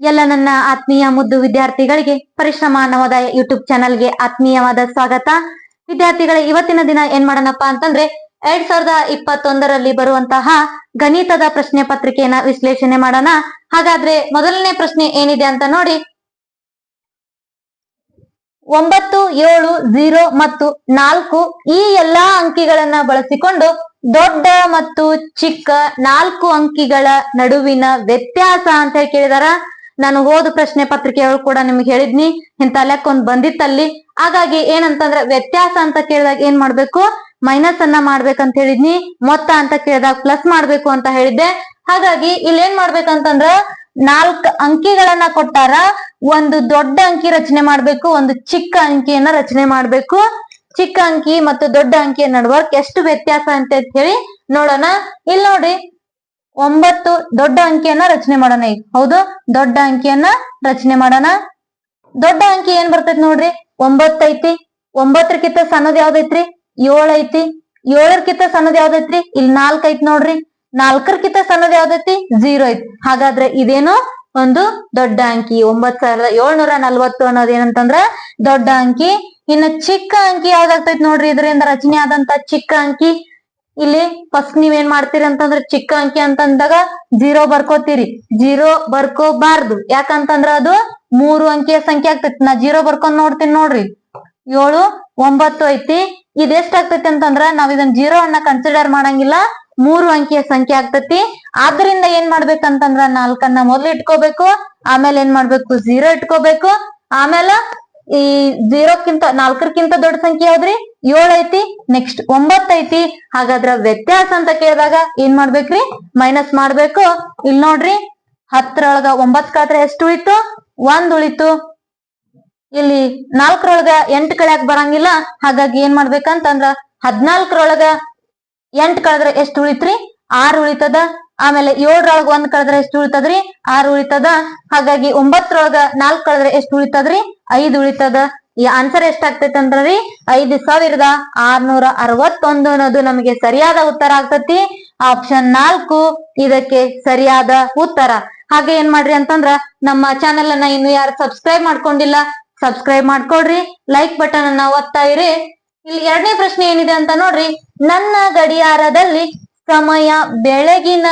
ಎಲ್ಲ ನನ್ನ ಆತ್ಮೀಯ ಮುದ್ದು ವಿದ್ಯಾರ್ಥಿಗಳಿಗೆ ಪರಿಶ್ರಮ ನವೋದಯ ಯೂಟ್ಯೂಬ್ ಚಾನಲ್ಗೆ ಆತ್ಮೀಯವಾದ ಸ್ವಾಗತ. ವಿದ್ಯಾರ್ಥಿಗಳೇ, ಇವತ್ತಿನ ದಿನ ಏನ್ ಮಾಡೋಣಪ್ಪ ಅಂತಂದ್ರೆ ಎರಡ್ ಸಾವಿರದ ಇಪ್ಪತ್ತೊಂದರಲ್ಲಿ ಬರುವಂತಹ ಗಣಿತದ ಪ್ರಶ್ನೆ ಪತ್ರಿಕೆಯನ್ನ ವಿಶ್ಲೇಷಣೆ ಮಾಡೋಣ. ಹಾಗಾದ್ರೆ ಮೊದಲನೇ ಪ್ರಶ್ನೆ ಏನಿದೆ ಅಂತ ನೋಡಿ. ಒಂಬತ್ತು, ಏಳು ಝೀರೋ ಮತ್ತು ನಾಲ್ಕು ಈ ಎಲ್ಲಾ ಅಂಕಿಗಳನ್ನ ಬಳಸಿಕೊಂಡು ದೊಡ್ಡ ಮತ್ತು ಚಿಕ್ಕ ನಾಲ್ಕು ಅಂಕಿಗಳ ನಡುವಿನ ವ್ಯತ್ಯಾಸ ಅಂತ ಹೇಳಿ ಕೇಳಿದಾರ? ನಾನು ಹೋದ ಪ್ರಶ್ನೆ ಪತ್ರಿಕೆಗಳು ಕೂಡ ನಿಮ್ಗೆ ಹೇಳಿದ್ನಿ. ಇಂತ ಲೆಕ್ಕೊಂದ್ ಬಂದಿತ್ತಲ್ಲಿ. ಹಾಗಾಗಿ ಏನಂತಂದ್ರೆ ವ್ಯತ್ಯಾಸ ಅಂತ ಕೇಳಿದಾಗ ಏನ್ ಮಾಡ್ಬೇಕು? ಮೈನಸ್ ಅನ್ನ ಮಾಡ್ಬೇಕಂತ ಹೇಳಿದ್ನಿ. ಮೊತ್ತ ಅಂತ ಕೇಳಿದಾಗ ಪ್ಲಸ್ ಮಾಡ್ಬೇಕು ಅಂತ ಹೇಳಿದ್ದೆ. ಹಾಗಾಗಿ ಇಲ್ಲಿ ಏನ್ ಮಾಡ್ಬೇಕಂತಂದ್ರ ನಾಲ್ಕ್ ಅಂಕಿಗಳನ್ನ ಕೊಟ್ಟಾರ ಒಂದು ದೊಡ್ಡ ಅಂಕಿ ರಚನೆ ಮಾಡ್ಬೇಕು, ಒಂದು ಚಿಕ್ಕ ಅಂಕಿಯನ್ನ ರಚನೆ ಮಾಡ್ಬೇಕು. ಚಿಕ್ಕ ಅಂಕಿ ಮತ್ತು ದೊಡ್ಡ ಅಂಕಿಯ ನಡುವರ್ಕ್ ಎಷ್ಟು ವ್ಯತ್ಯಾಸ ಅಂತ ಹೇಳಿ ನೋಡೋಣ. ಇಲ್ಲಿ ನೋಡಿ ಒಂಬತ್ತು ದೊಡ್ಡ ಅಂಕಿಯನ್ನ ರಚನೆ ಮಾಡೋಣ ಈಗ. ಹೌದು, ದೊಡ್ಡ ಅಂಕಿಯನ್ನ ರಚನೆ ಮಾಡೋಣ. ದೊಡ್ಡ ಅಂಕಿ ಏನ್ ಬರ್ತೈತಿ ನೋಡ್ರಿ? ಒಂಬತ್ತೈತಿ ಒಂಬತ್ತರಕ್ಕಿಂತ ಸಣ್ಣದ್ ಯಾವ್ದೈತ್ರಿ? ಏಳ್ ಐತಿ. ಏಳರ್ಕಿಂತ ಸಣ್ಣದ್ ಯಾವ್ದೈತ್ರಿ? ಇಲ್ಲಿ ನಾಲ್ಕ್ ಐತಿ ನೋಡ್ರಿ. ನಾಲ್ಕರ್ಕಿಂತ ಸಣ್ಣದ್ ಯಾವ್ದೈತಿ? ಜೀರೋ ಐತಿ. ಹಾಗಾದ್ರೆ ಇದೇನು ಒಂದು ದೊಡ್ಡ ಅಂಕಿ. ಒಂಬತ್ ಸಾವಿರದ ಏಳ್ನೂರ ನಲ್ವತ್ತು ಅನ್ನೋದೇನಂತಂದ್ರ ದೊಡ್ಡ ಅಂಕಿ. ಇನ್ನು ಚಿಕ್ಕ ಅಂಕಿ ಯಾವ್ದಾಗ್ತೈತಿ ನೋಡ್ರಿ? ಇದರಿಂದ ರಚನೆ ಆದಂತ ಚಿಕ್ಕ ಅಂಕಿ. ಇಲ್ಲಿ ಫಸ್ಟ್ ನೀವೇನ್ ಮಾಡ್ತೀರಿ ಅಂತಂದ್ರೆ ಚಿಕ್ಕ ಅಂಕಿ ಅಂತಂದಾಗ ಜೀರೋ ಬರ್ಕೋತೀರಿ. ಜೀರೋ ಬರ್ಕೋಬಾರ್ದು. ಯಾಕಂತಂದ್ರ ಅದು ಮೂರು ಅಂಕಿಯ ಸಂಖ್ಯೆ ಆಗ್ತೈತಿ. ನಾ ಜೀರೋ ಬರ್ಕೊಂಡ್ ನೋಡ್ತೀನಿ ನೋಡ್ರಿ. ಏಳು, ಒಂಬತ್ತು ಐತಿ. ಇದ್ ಆಗ್ತೈತಿ ಅಂತಂದ್ರ ನಾವ್ ಇದನ್ನ ಜೀರೋ ಅನ್ನ ಕನ್ಸಿಡರ್ ಮಾಡಂಗಿಲ್ಲ. ಮೂರು ಅಂಕಿಯ ಸಂಖ್ಯೆ ಆಗ್ತೈತಿ. ಆದ್ರಿಂದ ಏನ್ ಮಾಡ್ಬೇಕಂತಂದ್ರ ನಾಲ್ಕನ್ನ ಮೊದ್ಲು ಇಟ್ಕೋಬೇಕು. ಆಮೇಲೆ ಏನ್ ಮಾಡ್ಬೇಕು? ಜೀರೋ ಇಟ್ಕೋಬೇಕು. ಆಮೇಲೆ ಈ ಜೀರೋಕ್ಕಿಂತ ನಾಲ್ಕರ್ಕಿಂತ ದೊಡ್ಡ ಸಂಖ್ಯೆ ಯಾವ್ದ್ರಿ? ಏಳ್ ಐತಿ ನೆಕ್ಸ್ಟ್ ಒಂಬತ್ ಐತಿ ಹಾಗಾದ್ರ ವ್ಯತ್ಯಾಸ ಅಂತ ಕೇಳಿದಾಗ ಏನ್ ಮಾಡ್ಬೇಕ್ರಿ? ಮೈನಸ್ ಮಾಡ್ಬೇಕು. ಇಲ್ ನೋಡ್ರಿ, ಹತ್ತರೊಳಗ ಒಂಬತ್ ಕಾತ್ರ ಎಷ್ಟು ಉಳಿತು? ಒಂದ್ ಉಳಿತು. ಇಲ್ಲಿ ನಾಲ್ಕರೊಳಗ ಎಂಟ್ ಕಳ್ಯಾಕ್ ಬರಂಗಿಲ್ಲ. ಹಾಗಾಗಿ ಏನ್ ಮಾಡ್ಬೇಕಂತಂದ್ರ ಹದ್ನಾಲ್ಕರೊಳಗ ಎಂಟ್ ಕಳೆದ್ರೆ ಎಷ್ಟು ಉಳಿತ್ರಿ? ಆರ್ ಉಳಿತದ. ಆಮೇಲೆ ಏಳರೊಳಗ ಒಂದ್ ಕಳೆದ್ರೆ ಎಷ್ಟು ಉಳಿತದ್ರಿ? ಆರ್ ಉಳಿತದ. ಹಾಗಾಗಿ ಒಂಬತ್ತರೊಳಗ ನಾಲ್ಕ್ ಕಳೆದ್ರೆ ಎಷ್ಟು ಉಳಿತದ್ರಿ? ಐದು ಉಳಿತದ. ಈ ಆನ್ಸರ್ ಎಷ್ಟಾಗ್ತೈತಿ ಅಂದ್ರಿ ಐದು ಸಾವಿರದ ಆರ್ನೂರ ಅರವತ್ತೊಂದು ಅನ್ನೋದು ನಮಗೆ ಸರಿಯಾದ ಉತ್ತರ ಆಗ್ತತಿ. ಆಪ್ಷನ್ ನಾಲ್ಕು ಇದಕ್ಕೆ ಸರಿಯಾದ ಉತ್ತರ. ಹಾಗೆ ಏನ್ ಮಾಡ್ರಿ ಅಂತಂದ್ರ ನಮ್ಮ ಚಾನೆಲ್ ಅನ್ನ ಇನ್ನು ಯಾರು ಸಬ್ಸ್ಕ್ರೈಬ್ ಮಾಡ್ಕೊಂಡಿಲ್ಲ ಸಬ್ಸ್ಕ್ರೈಬ್ ಮಾಡ್ಕೊಡ್ರಿ. ಲೈಕ್ ಬಟನ್ ಅನ್ನ ಒತ್ತಾ ಇರಿ ಇಲ್ಲಿ ಎರಡನೇ ಪ್ರಶ್ನೆ ಏನಿದೆ ಅಂತ ನೋಡ್ರಿ. ನನ್ನ ಗಡಿಯಾರದಲ್ಲಿ ಸಮಯ ಬೆಳಗಿನ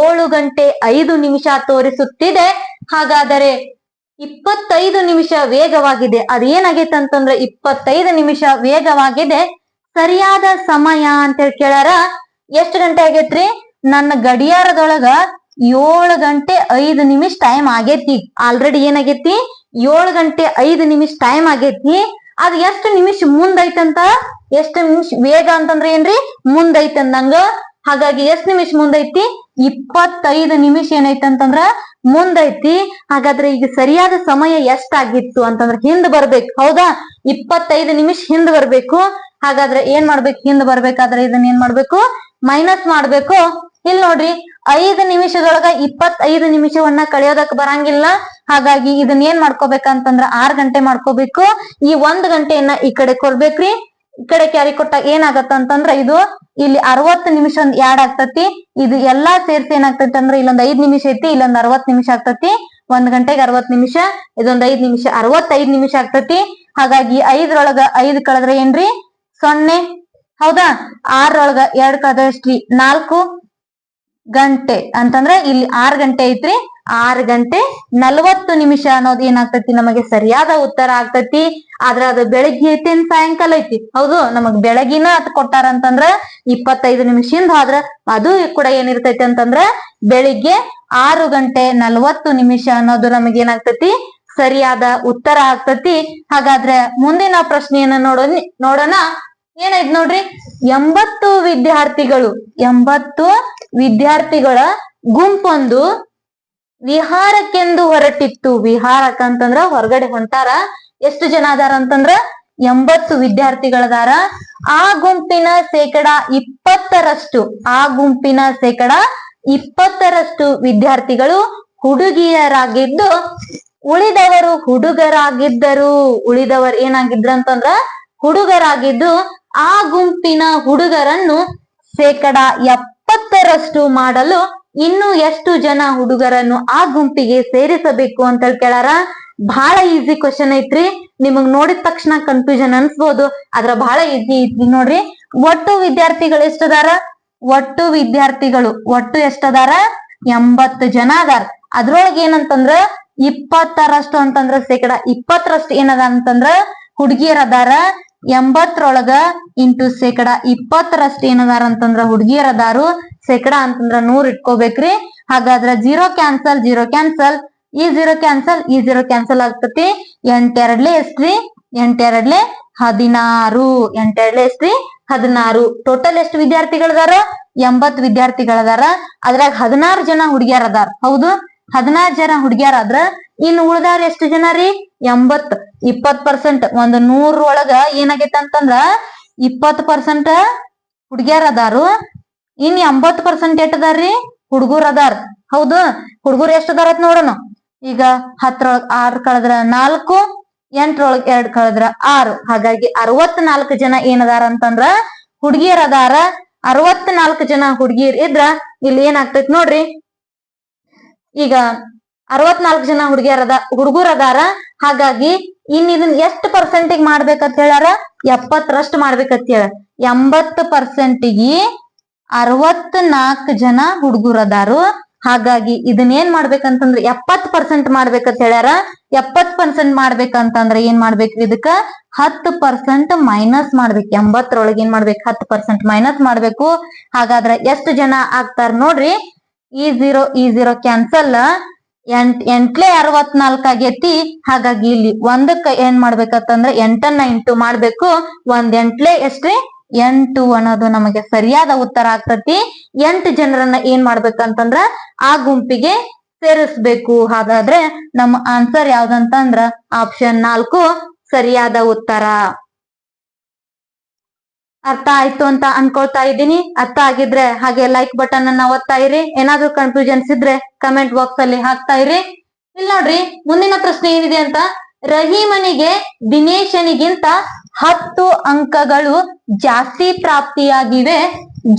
ಏಳು ಗಂಟೆ ಐದು ನಿಮಿಷ ತೋರಿಸುತ್ತಿದೆ. ಹಾಗಾದರೆ ಇಪ್ಪತ್ತೈದು ನಿಮಿಷ ವೇಗವಾಗಿದೆ. ಅದೇನಾಗೈತೆ ಅಂತಂದ್ರೆ ಇಪ್ಪತ್ತೈದು ನಿಮಿಷ ವೇಗವಾಗಿದೆ. ಸರಿಯಾದ ಸಮಯ ಅಂತ ಹೇಳಿ ಕೇಳಾರ. ಎಷ್ಟು ಗಂಟೆ ಆಗೈತ್ರಿ? ನನ್ನ ಗಡಿಯಾರದೊಳಗ ಏಳು ಗಂಟೆ ಐದು ನಿಮಿಷ ಟೈಮ್ ಆಗೇತಿ. ಆಲ್ರೆಡಿ ಏನಾಗೈತಿ? ಏಳು ಗಂಟೆ ಐದು ನಿಮಿಷ ಟೈಮ್ ಆಗೇತಿ. ಅದ್ ಎಷ್ಟು ನಿಮಿಷ ಮುಂದೈತಂತ? ಎಷ್ಟು ನಿಮಿಷ ವೇಗ ಅಂತಂದ್ರೆ ಏನ್ರಿ? ಮುಂದೈತಿ ಅಂದಂಗ ಹಾಗಾಗಿ ಎಷ್ಟ್ ನಿಮಿಷ ಮುಂದೈತಿ? ಇಪ್ಪತ್ತೈದು ನಿಮಿಷ ಏನೈತಿ ಅಂತಂದ್ರ ಮುಂದೈತಿ. ಹಾಗಾದ್ರೆ ಈಗ ಸರಿಯಾದ ಸಮಯ ಎಷ್ಟಾಗಿತ್ತು ಅಂತಂದ್ರ ಹಿಂದ್ ಬರ್ಬೇಕು. ಹೌದಾ? ಇಪ್ಪತ್ತೈದು ನಿಮಿಷ ಹಿಂದ್ ಬರ್ಬೇಕು. ಹಾಗಾದ್ರೆ ಏನ್ ಮಾಡ್ಬೇಕು? ಹಿಂದ್ ಬರ್ಬೇಕಾದ್ರೆ ಇದನ್ನ ಏನ್ ಮಾಡ್ಬೇಕು? ಮೈನಸ್ ಮಾಡ್ಬೇಕು. ಇಲ್ಲಿ ನೋಡ್ರಿ, ಐದು ನಿಮಿಷದೊಳಗ ಇಪ್ಪತ್ತೈದು ನಿಮಿಷವನ್ನ ಕಳೆಯೋದಕ್ ಬರಂಗಿಲ್ಲ. ಹಾಗಾಗಿ ಇದನ್ನ ಏನ್ ಮಾಡ್ಕೋಬೇಕಂತಂದ್ರ ಆರ್ ಗಂಟೆ ಮಾಡ್ಕೋಬೇಕು. ಈ ಒಂದ್ ಗಂಟೆಯನ್ನ ಈ ಕಡೆ ಕೊಡ್ಬೇಕ್ರಿ. ಈ ಕಡೆ ಕ್ಯಾರಿ ಕೊಟ್ಟಾಗ ಏನಾಗತ್ತ ಅಂತಂದ್ರ ಇದು ಇಲ್ಲಿ ಅರವತ್ತು ನಿಮಿಷ ಒಂದ್ ಯಾಡ್ ಆಗ್ತತಿ. ಇದು ಎಲ್ಲಾ ಸೇರ್ಸಿ ಏನಾಗ್ತೈತಿ ಅಂದ್ರ ಇಲ್ಲೊಂದ್ ಐದ್ ನಿಮಿಷ ಐತಿ, ಇಲ್ಲೊಂದ್ ಅರವತ್ ನಿಮಿಷ ಆಗ್ತತಿ. ಒಂದ್ ಗಂಟೆಗೆ ಅರವತ್ ನಿಮಿಷ, ಇದೊಂದ್ ಐದ್ ನಿಮಿಷ ಅರವತ್ತೈದ್ ನಿಮಿಷ ಆಗ್ತತಿ. ಹಾಗಾಗಿ ಐದ್ರೊಳಗ ಐದ್ ಕಳೆದ್ರೆ ಏನ್ರಿ? ಸೊನ್ನೆ. ಹೌದಾ? ಆರೊಳಗ ಎರಡ್ ಕಳೆದ್ರೆ ಎಷ್ಟ್ರಿ ನಾಲ್ಕು. ಗಂಟೆ ಅಂತಂದ್ರೆ ಇಲ್ಲಿ ಆರ್ ಗಂಟೆ ಐತ್ರಿ. ಆರ್ ಗಂಟೆ ನಲವತ್ತು ನಿಮಿಷ ಅನ್ನೋದು ಏನಾಗ್ತೈತಿ? ನಮಗೆ ಸರಿಯಾದ ಉತ್ತರ ಆಗ್ತೈತಿ. ಆದ್ರ ಅದು ಬೆಳಗ್ಗೆ ಐತಿ ಸಾಯಂಕಾಲ ಐತಿ. ಹೌದು, ನಮಗ್ ಬೆಳಗಿನ ಅದ್ ಕೊಟ್ಟಾರ ಅಂತಂದ್ರ ಇಪ್ಪತ್ತೈದು ನಿಮಿಷದಿಂದ ಆದ್ರ ಅದು ಕೂಡ ಏನಿರ್ತೈತಿ ಅಂತಂದ್ರ ಬೆಳಿಗ್ಗೆ ಆರು ಗಂಟೆ ನಲವತ್ತು ನಿಮಿಷ ಅನ್ನೋದು ನಮಗೆ ಏನಾಗ್ತೈತಿ? ಸರಿಯಾದ ಉತ್ತರ ಆಗ್ತತಿ. ಹಾಗಾದ್ರೆ ಮುಂದಿನ ಪ್ರಶ್ನೆಯನ್ನ ನೋಡೋಣ ನೋಡೋಣ. ಏನೈತ್ ನೋಡ್ರಿ? ಎಂಬತ್ತು ವಿದ್ಯಾರ್ಥಿಗಳು, ಎಂಬತ್ತು ವಿದ್ಯಾರ್ಥಿಗಳ ಗುಂಪೊಂದು ವಿಹಾರಕ್ಕೆಂದು ಹೊರಟಿತ್ತು. ವಿಹಾರಕ್ಕ ಅಂತಂದ್ರ ಹೊರಗಡೆ ಹೊಂಟಾರ. ಎಷ್ಟು ಜನ ಅದಾರ ಅಂತಂದ್ರ ಎಂಬತ್ತು ವಿದ್ಯಾರ್ಥಿಗಳದಾರ. ಆ ಗುಂಪಿನ ಶೇಕಡ ಇಪ್ಪತ್ತರಷ್ಟು, ಆ ಗುಂಪಿನ ಶೇಕಡ ಇಪ್ಪತ್ತರಷ್ಟು ವಿದ್ಯಾರ್ಥಿಗಳು ಹುಡುಗಿಯರಾಗಿದ್ದು, ಉಳಿದವರು ಹುಡುಗರಾಗಿದ್ದರು. ಉಳಿದವರು ಏನಾಗಿದ್ರ ಅಂತಂದ್ರ ಹುಡುಗರಾಗಿದ್ದು, ಆ ಗುಂಪಿನ ಹುಡುಗರನ್ನು ಶೇಕಡ ಎಪ್ಪತ್ತರಷ್ಟು ಮಾಡಲು ಇನ್ನು ಎಷ್ಟು ಜನ ಹುಡುಗರನ್ನು ಆ ಗುಂಪಿಗೆ ಸೇರಿಸಬೇಕು ಅಂತ ಕೇಳಾರ? ಬಹಳ ಈಸಿ ಕ್ವಶನ್ ಐತ್ರಿ. ನಿಮಗ್ ನೋಡಿದ ತಕ್ಷಣ ಕನ್ಫ್ಯೂಷನ್ ಅನ್ಸ್ಬೋದು. ಆದ್ರ ಬಹಳ ಈಸಿ ಐತ್ರಿ ನೋಡ್ರಿ. ಒಟ್ಟು ವಿದ್ಯಾರ್ಥಿಗಳು ಎಷ್ಟದಾರ? ಒಟ್ಟು ವಿದ್ಯಾರ್ಥಿಗಳು ಒಟ್ಟು ಎಷ್ಟದಾರ? ಎಂಬತ್ತು ಜನ ಅದಾರ. ಅದ್ರೊಳಗೆ ಏನಂತಂದ್ರ ಇಪ್ಪತ್ತರಷ್ಟು ಅಂತಂದ್ರ ಶೇಕಡ ಇಪ್ಪತ್ತರಷ್ಟು ಏನದ ಅಂತಂದ್ರ ಹುಡುಗಿಯರ್ ಅದಾರ. ಎಂಬತ್ತರೊಳಗ ಇಂಟು ಶೇಕಡ ಇಪ್ಪತ್ತರಷ್ಟು ಏನದಾರ ಅಂತಂದ್ರ ಹುಡುಗಿಯರ ಅದಾರು. ಶೇಕಡ ಅಂತಂದ್ರ ನೂರ್ ಇಟ್ಕೋಬೇಕ್ರಿ. ಹಾಗಾದ್ರ ಜೀರೋ ಕ್ಯಾನ್ಸಲ್ ಜೀರೋ ಕ್ಯಾನ್ಸಲ್ ಈ ಜೀರೋ ಕ್ಯಾನ್ಸಲ್ ಈ ಜೀರೋ ಕ್ಯಾನ್ಸಲ್ ಆಗ್ತತಿ. ಎಂಟೆರಡ್ಲೆ ಎಷ್ಟ್ರಿ? ಎಂಟೆರಡ್ಲೆ ಹದಿನಾರು. ಎಂಟೆರಡ್ಲೆ ಎಷ್ಟ್ರಿ? ಹದಿನಾರು. ಟೋಟಲ್ ಎಷ್ಟು ವಿದ್ಯಾರ್ಥಿಗಳದಾರ? ಎಂಬತ್ ವಿದ್ಯಾರ್ಥಿಗಳದಾರ. ಅದ್ರಾಗ ಹದಿನಾರು ಜನ ಹುಡುಗಿಯರದಾರ ಹೌದು? ಹದಿನಾರು ಜನ ಹುಡುಗಿಯರ್ ಆದ್ರ ಇನ್ನು ಉಳ್ದಾರ ಎಷ್ಟು ಜನ ರೀ? ಎಂಬತ್ ಇಪ್ಪತ್ ಪರ್ಸೆಂಟ್. ಒಂದ್ ನೂರ್ ಒಳಗ ಏನಾಗೈತೆ ಅಂತಂದ್ರ ಇಪ್ಪತ್ ಪರ್ಸೆಂಟ್ ಹುಡುಗಿಯರ್ ಅದಾರು. ಇನ್ ಎಂಬತ್ ಪರ್ಸೆಂಟ್ ಎಷ್ಟ್ ಅದಾರ್ರಿ ಹುಡುಗರ್ ಅದಾರ. ಹೌದು, ಹುಡುಗರು ಎಷ್ಟ್ ಅದಾರತ್ ನೋಡೋಣ. ಈಗ ಹತ್ರೊಳಗ್ ಆರ್ ಕಳೆದ್ರ ನಾಲ್ಕು ಎಂಟ್ರೊಳಗ್ ಎರಡ್ ಕಳೆದ್ರ ಆರು. ಹಾಗಾಗಿ ಅರವತ್ನಾಲ್ಕು ಜನ ಏನದಾರ ಅಂತಂದ್ರ ಹುಡುಗಿಯರ್ ಅದಾರ. ಅರವತ್ನಾಲ್ಕು ಜನ ಹುಡುಗಿಯರ್ ಇದ್ರ ಇಲ್ಲಿ ಏನಾಗ್ತೈತಿ ನೋಡ್ರಿ? ಈಗ ಅರವತ್ನಾಲ್ಕು ಜನ ಹುಡುಗಿಯರ ಹುಡುಗರ್ ಅದಾರ ಹಾಗಾಗಿ ಇನ್ ಇದನ್ ಎಷ್ಟು ಪರ್ಸೆಂಟಿಗ್ ಮಾಡ್ಬೇಕಂತ ಹೇಳಾರ ಎಪ್ಪತ್ತರಷ್ಟು ಮಾಡ್ಬೇಕಂತ ಹೇಳ ಎಂಬತ್ತು ಪರ್ಸೆಂಟಿಗೆ ಅರವತ್ನಾಲ್ಕು ಜನ ಹುಡುಗರು ಅದಾರು ಹಾಗಾಗಿ ಇದನ್ನ ಏನ್ ಮಾಡ್ಬೇಕಂತಂದ್ರ ಎಪ್ಪತ್ ಪರ್ಸೆಂಟ್ ಮಾಡ್ಬೇಕಂತ ಹೇಳ್ಯಾರ ಎಪ್ಪತ್ ಪರ್ಸೆಂಟ್ ಮಾಡ್ಬೇಕಂತಂದ್ರ ಏನ್ ಮಾಡ್ಬೇಕು ಇದಕ್ಕ? ಹತ್ತು ಪರ್ಸೆಂಟ್ ಮೈನಸ್ ಮಾಡ್ಬೇಕು. ಎಂಬತ್ತರೊಳಗೆ ಏನ್ ಮಾಡ್ಬೇಕು? ಹತ್ತು ಪರ್ಸೆಂಟ್ ಮೈನಸ್ ಮಾಡ್ಬೇಕು. ಹಾಗಾದ್ರ ಎಷ್ಟು ಜನ ಆಗ್ತಾರ ನೋಡ್ರಿ? ಈ ಜೀರೋ ಈ ಝೀರೋ ಕ್ಯಾನ್ಸಲ್ ಎಂಟ್, ಎಂಟ್ಲೆ ಅರವತ್ನಾಲ್ಕ ಆಗೇತಿ. ಹಾಗಾಗಿ ಇಲ್ಲಿ ಒಂದಕ್ಕ ಏನ್ ಮಾಡ್ಬೇಕಂತಂದ್ರ ಎಂಟನ್ನ ಇಂಟು ಮಾಡ್ಬೇಕು. ಒಂದ್ ಎಂಟ್ಲೆ ಎಷ್ಟ್ರಿ? ಎಂಟು ಅನ್ನೋದು ನಮಗೆ ಸರಿಯಾದ ಉತ್ತರ ಆಗ್ತತಿ. ಎಂಟು ಜನರನ್ನ ಏನ್ ಮಾಡ್ಬೇಕಂತಂದ್ರ ಆ ಗುಂಪಿಗೆ ಸೇರಿಸ್ಬೇಕು. ಹಾಗಾದ್ರೆ ನಮ್ಮ ಆನ್ಸರ್ ಯಾವ್ದಂತಂದ್ರ ಆಪ್ಷನ್ ನಾಲ್ಕು ಸರಿಯಾದ ಉತ್ತರ. ಅರ್ಥ ಆಯ್ತು ಅಂತ ಅನ್ಕೊಳ್ತಾ ಇದ್ದೀನಿ. ಅರ್ಥ ಆಗಿದ್ರೆ ಹಾಗೆ ಲೈಕ್ ಬಟನ್ ಅನ್ನ ಒತ್ತಾ ಇರಿ. ಏನಾದ್ರೂ ಕನ್ಫ್ಯೂಷನ್ಸ್ ಇದ್ರೆ ಕಮೆಂಟ್ ಬಾಕ್ಸ್ ಅಲ್ಲಿ ಹಾಕ್ತಾ ಇರಿ. ಇಲ್ಲಿ ನೋಡ್ರಿ, ಮುಂದಿನ ಪ್ರಶ್ನೆ ಏನಿದೆ ಅಂತ? ರಹೀಮನಿಗೆ ದಿನೇಶನಿಗಿಂತ ಹತ್ತು ಅಂಕಗಳು ಜಾಸ್ತಿ ಪ್ರಾಪ್ತಿಯಾಗಿವೆ.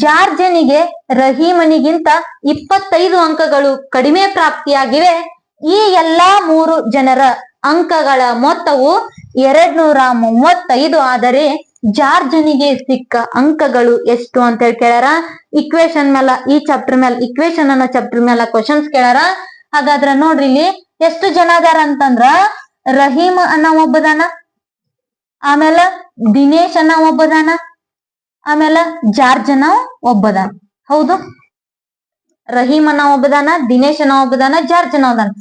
ಜಾರ್ಜನಿಗೆ ರಹೀಮನಿಗಿಂತ ಇಪ್ಪತ್ತೈದು ಅಂಕಗಳು ಕಡಿಮೆ ಪ್ರಾಪ್ತಿಯಾಗಿವೆ. ಈ ಎಲ್ಲಾ ಮೂರು ಜನರ ಅಂಕಗಳ ಮೊತ್ತವು ಎರಡ್ ನೂರ ಮೂವತ್ತೈದು ಆದರೆ ಜಾರ್ಜನಿಗೆ ಸಿಕ್ಕ ಅಂಕಗಳು ಎಷ್ಟು ಅಂತ ಹೇಳಿ ಕೇಳ್ಯಾರ ಇಕ್ವೇಶನ್ ಮೇಲೆ ಈ ಚಾಪ್ಟರ್ ಮೇಲೆ ಇಕ್ವೇಶನ್ ಅನ್ನೋ ಚಾಪ್ಟರ್ ಮೇಲೆ ಕ್ವಶನ್ಸ್ ಕೇಳ್ಯಾರ ಹಾಗಾದ್ರ ನೋಡ್ರಿ ಇಲ್ಲಿ, ಎಷ್ಟು ಜನ ಅದಾರ ಅಂತಂದ್ರ, ರಹೀಮ್ ಅನ್ನ ಒಬ್ಬದಾನ, ಆಮೇಲೆ ದಿನೇಶ್ ಅನ್ನ ಒಬ್ಬದಾನ, ಆಮೇಲೆ ಜಾರ್ಜ್ ಅನ್ನ ಒಬ್ಬದಾನ, ಹೌದು? ರಹೀಮ್ ಅನ್ನ ಒಬ್ಬದಾನ, ದಿನೇಶ್ ಅನ್ನ ಒಬ್ಬದಾನ, ಜಾರ್ಜ್ ಅನ್ನ ಒಬ್ಬದಾನ.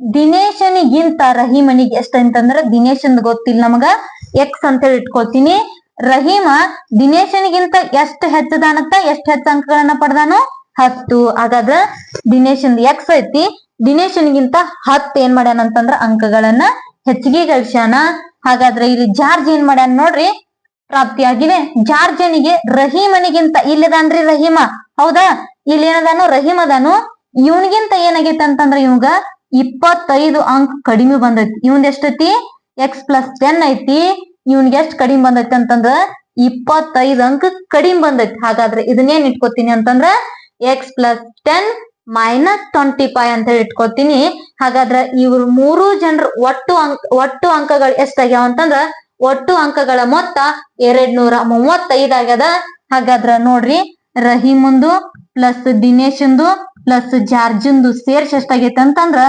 ದಿನೇಶನಿಗಿಂತ ರಹೀಮನಿಗೆ ಎಷ್ಟ ಅಂತಂದ್ರ ದಿನೇಶನ್ ಗೊತ್ತಿಲ್ಲ ನಮಗ ಎಕ್ಸ್ ಅಂತ ಹೇಳಿ ಇಟ್ಕೊಳ್ತೀನಿ. ರಹೀಮ ದಿನೇಶನಿಗಿಂತ ಎಷ್ಟ್ ಹೆಚ್ಚದಾನತ್ತ ಎಷ್ಟ್ ಹೆಚ್ಚು ಅಂಕಗಳನ್ನ ಪಡೆದಾನು ಹತ್ತು. ಹಾಗಾದ್ರ ದಿನೇಶನ್ ಎಕ್ಸ್ ಐತಿ, ದಿನೇಶನಿಗಿಂತ ಹತ್ತು ಏನ್ ಮಾಡ್ಯಾನ ಅಂತಂದ್ರ ಅಂಕಗಳನ್ನ ಹೆಚ್ಚಿಗೆ ಗಳಿಸ್ಯಾನ. ಹಾಗಾದ್ರೆ ಇಲ್ಲಿ ಜಾರ್ಜ್ ಏನ್ ಮಾಡ್ಯಾನ ನೋಡ್ರಿ, ಪ್ರಾಪ್ತಿಯಾಗಿವೆ. ಜಾರ್ಜನಿಗೆ ರಹೀಮನಿಗಿಂತ ಇಲ್ಲದಾನ್ರಿ ರಹೀಮ. ಹೌದಾ? ಇಲ್ಲಿ ಏನದಾನು ರಹೀಮ್ ಅದಾನು. ಇವನಿಗಿಂತ ಏನಾಗೈತೆ ಅಂತಂದ್ರ ಇವಂಗ ಇಪ್ಪತ್ತೈದು ಅಂಕ ಕಡಿಮೆ ಬಂದೈತಿ. ಇವನ್ ಎಷ್ಟೈತಿ? ಎಕ್ಸ್ ಪ್ಲಸ್ ಟೆನ್ ಐತಿ. ಇವ್ನಿಗೆ ಎಷ್ಟ್ ಕಡಿಮೆ ಬಂದೈತಿ ಅಂತಂದ್ರ ಇಪ್ಪತ್ತೈದು ಅಂಕ ಕಡಿಮೆ ಬಂದೈತಿ. ಹಾಗಾದ್ರೆ ಇದನ್ನೇನ್ ಇಟ್ಕೋತೀನಿ ಅಂತಂದ್ರ x plus ten minus twenty five ಅಂತ ಹೇಳಿ ಇಟ್ಕೋತೀನಿ. ಹಾಗಾದ್ರೆ ಇವ್ರ ಮೂರು ಜನರು ಒಟ್ಟು ಅಂಕ, ಒಟ್ಟು ಅಂಕಗಳು ಎಷ್ಟಾಗ್ಯಾವ ಅಂತಂದ್ರ ಒಟ್ಟು ಅಂಕಗಳ ಮೊತ್ತ ಎರಡ್ ನೂರ ಮೂವತ್ತೈದ್ ಆಗ್ಯದ. ಹಾಗಾದ್ರ ನೋಡ್ರಿ ರಹೀಮಂದು ಪ್ಲಸ್ ದಿನೇಶಂದು ಪ್ಲಸ್ ಜಾರ್ಜಿಂದು ಸೇರ್ಸ್ ಎಷ್ಟಾಗೈತಿ ಅಂತಂದ್ರ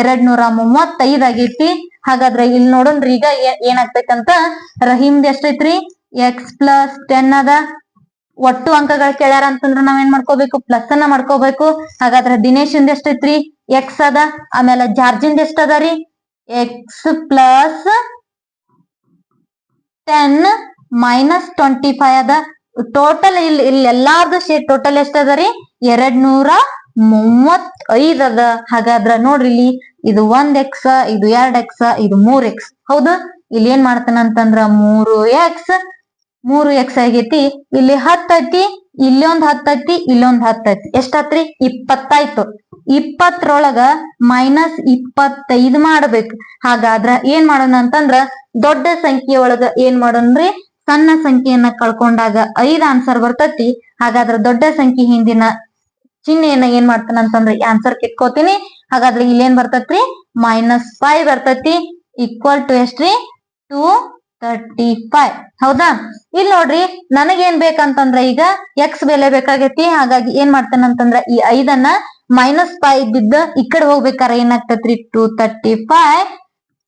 ಎರಡ್ ನೂರ ಮೂವತ್ತೈದ್ ಆಗೈತಿ. ಹಾಗಾದ್ರೆ ಇಲ್ಲಿ ನೋಡೋಣ್ರಿ ಈಗ ಏನಾಗ್ತೈತಂತ. ರಹೀಮ್ದ ಎಷ್ಟೈತ್ರಿ? ಎಕ್ಸ್ ಪ್ಲಸ್ ಟೆನ್ ಅದ. ಒಟ್ಟು ಅಂಕಗಳು ಕೇಳ್ಯಾರ ಅಂತಂದ್ರ ನಾವೇನ್ ಮಾಡ್ಕೋಬೇಕು? ಪ್ಲಸ್ ಅನ್ನ ಮಾಡ್ಕೋಬೇಕು. ಹಾಗಾದ್ರ ದಿನೇಶಿಂದ ಎಷ್ಟೈತ್ರಿ? ಎಕ್ಸ್ ಅದ. ಆಮೇಲೆ ಜಾರ್ಜಿಂದ ಎಷ್ಟ್ ಅದ x plus ten minus twenty five ಅದ. ಟೋಟಲ್ ಇಲ್ಲಿ ಇಲ್ಲಿ ಎಲ್ಲಾರ್ದು ಶೇರ್ ಟೋಟಲ್ ಎಷ್ಟ ಅದ ರೀ ಎರಡ್ ನೂರ ಮೂವತ್ತೈದ್ ಅದ. ಹಾಗಾದ್ರ ನೋಡ್ರಿ ಇಲ್ಲಿ ಇದು ಒಂದ್ ಎಕ್ಸ್ ಇದು ಎರಡ್ ಎಕ್ಸ್ ಇದು ಮೂರ್ ಎಕ್ಸ್ ಹೌದು? ಇಲ್ಲಿ ಏನ್ ಮಾಡ್ತಾನ ಅಂತಂದ್ರ ಮೂರು ಎಕ್ಸ್ ಮೂರು ಎಕ್ಸ್ ಆಗೇತಿ. ಇಲ್ಲಿ ಹತ್ತೈತಿ ಇಲ್ಲಿ ಇಲ್ಲೊಂದ್ ಹತ್ತೈತಿ ಇಲ್ಲೊಂದ್ ಹತ್ತೈತಿ ಎಷ್ಟಾತ್ರಿ? ಇಪ್ಪತ್ತಾಯ್ತು. ಇಪ್ಪತ್ತರೊಳಗ ಮೈನಸ್ ಇಪ್ಪತ್ತೈದ್ ಮಾಡ್ಬೇಕು. ಹಾಗಾದ್ರ ಏನ್ ಮಾಡೋಣ ಅಂತಂದ್ರ ದೊಡ್ಡ ಸಂಖ್ಯೆ ಒಳಗ ಏನ್ ಮಾಡೋಣ್ರಿ ಸಣ್ಣ ಸಂಖ್ಯೆಯನ್ನ ಕಳ್ಕೊಂಡಾಗ ಐದ್ ಆನ್ಸರ್ ಬರ್ತತಿ. ಹಾಗಾದ್ರ ದೊಡ್ಡ ಸಂಖ್ಯೆ ಹಿಂದಿನ ಚಿಹ್ನೆಯನ್ನ ಏನ್ ಮಾಡ್ತಾನ ಅಂತಂದ್ರೆ ಆನ್ಸರ್ ಕಿಟ್ಕೋತೀನಿ ಹಾಗಾದ್ರೆ ಇಲ್ಲಿ ಏನ್ ಬರ್ತೈತ್ರಿ? ಮೈನಸ್ ಫೈವ್ ಬರ್ತೈತಿ ಈಕ್ವಲ್ ಟು ಎಷ್ಟ್ರಿ ಟೂ ತರ್ಟಿ ಫೈವ್ ಹೌದಾ? ಇಲ್ಲಿ ನೋಡ್ರಿ, ನನಗೇನ್ ಬೇಕಂತಂದ್ರ ಈಗ ಎಕ್ಸ್ ಬೆಲೆ ಬೇಕಾಗೈತಿ. ಹಾಗಾಗಿ ಏನ್ ಮಾಡ್ತೇನೆ ಅಂತಂದ್ರ ಈ ಐದನ್ನ ಮೈನಸ್ ಫೈವ್ ಇದ್ದಿದ್ದ ಈ ಕಡೆ ಹೋಗ್ಬೇಕಾರ ಏನಾಗ್ತತ್ರಿ? ಟೂ ತರ್ಟಿ ಫೈವ್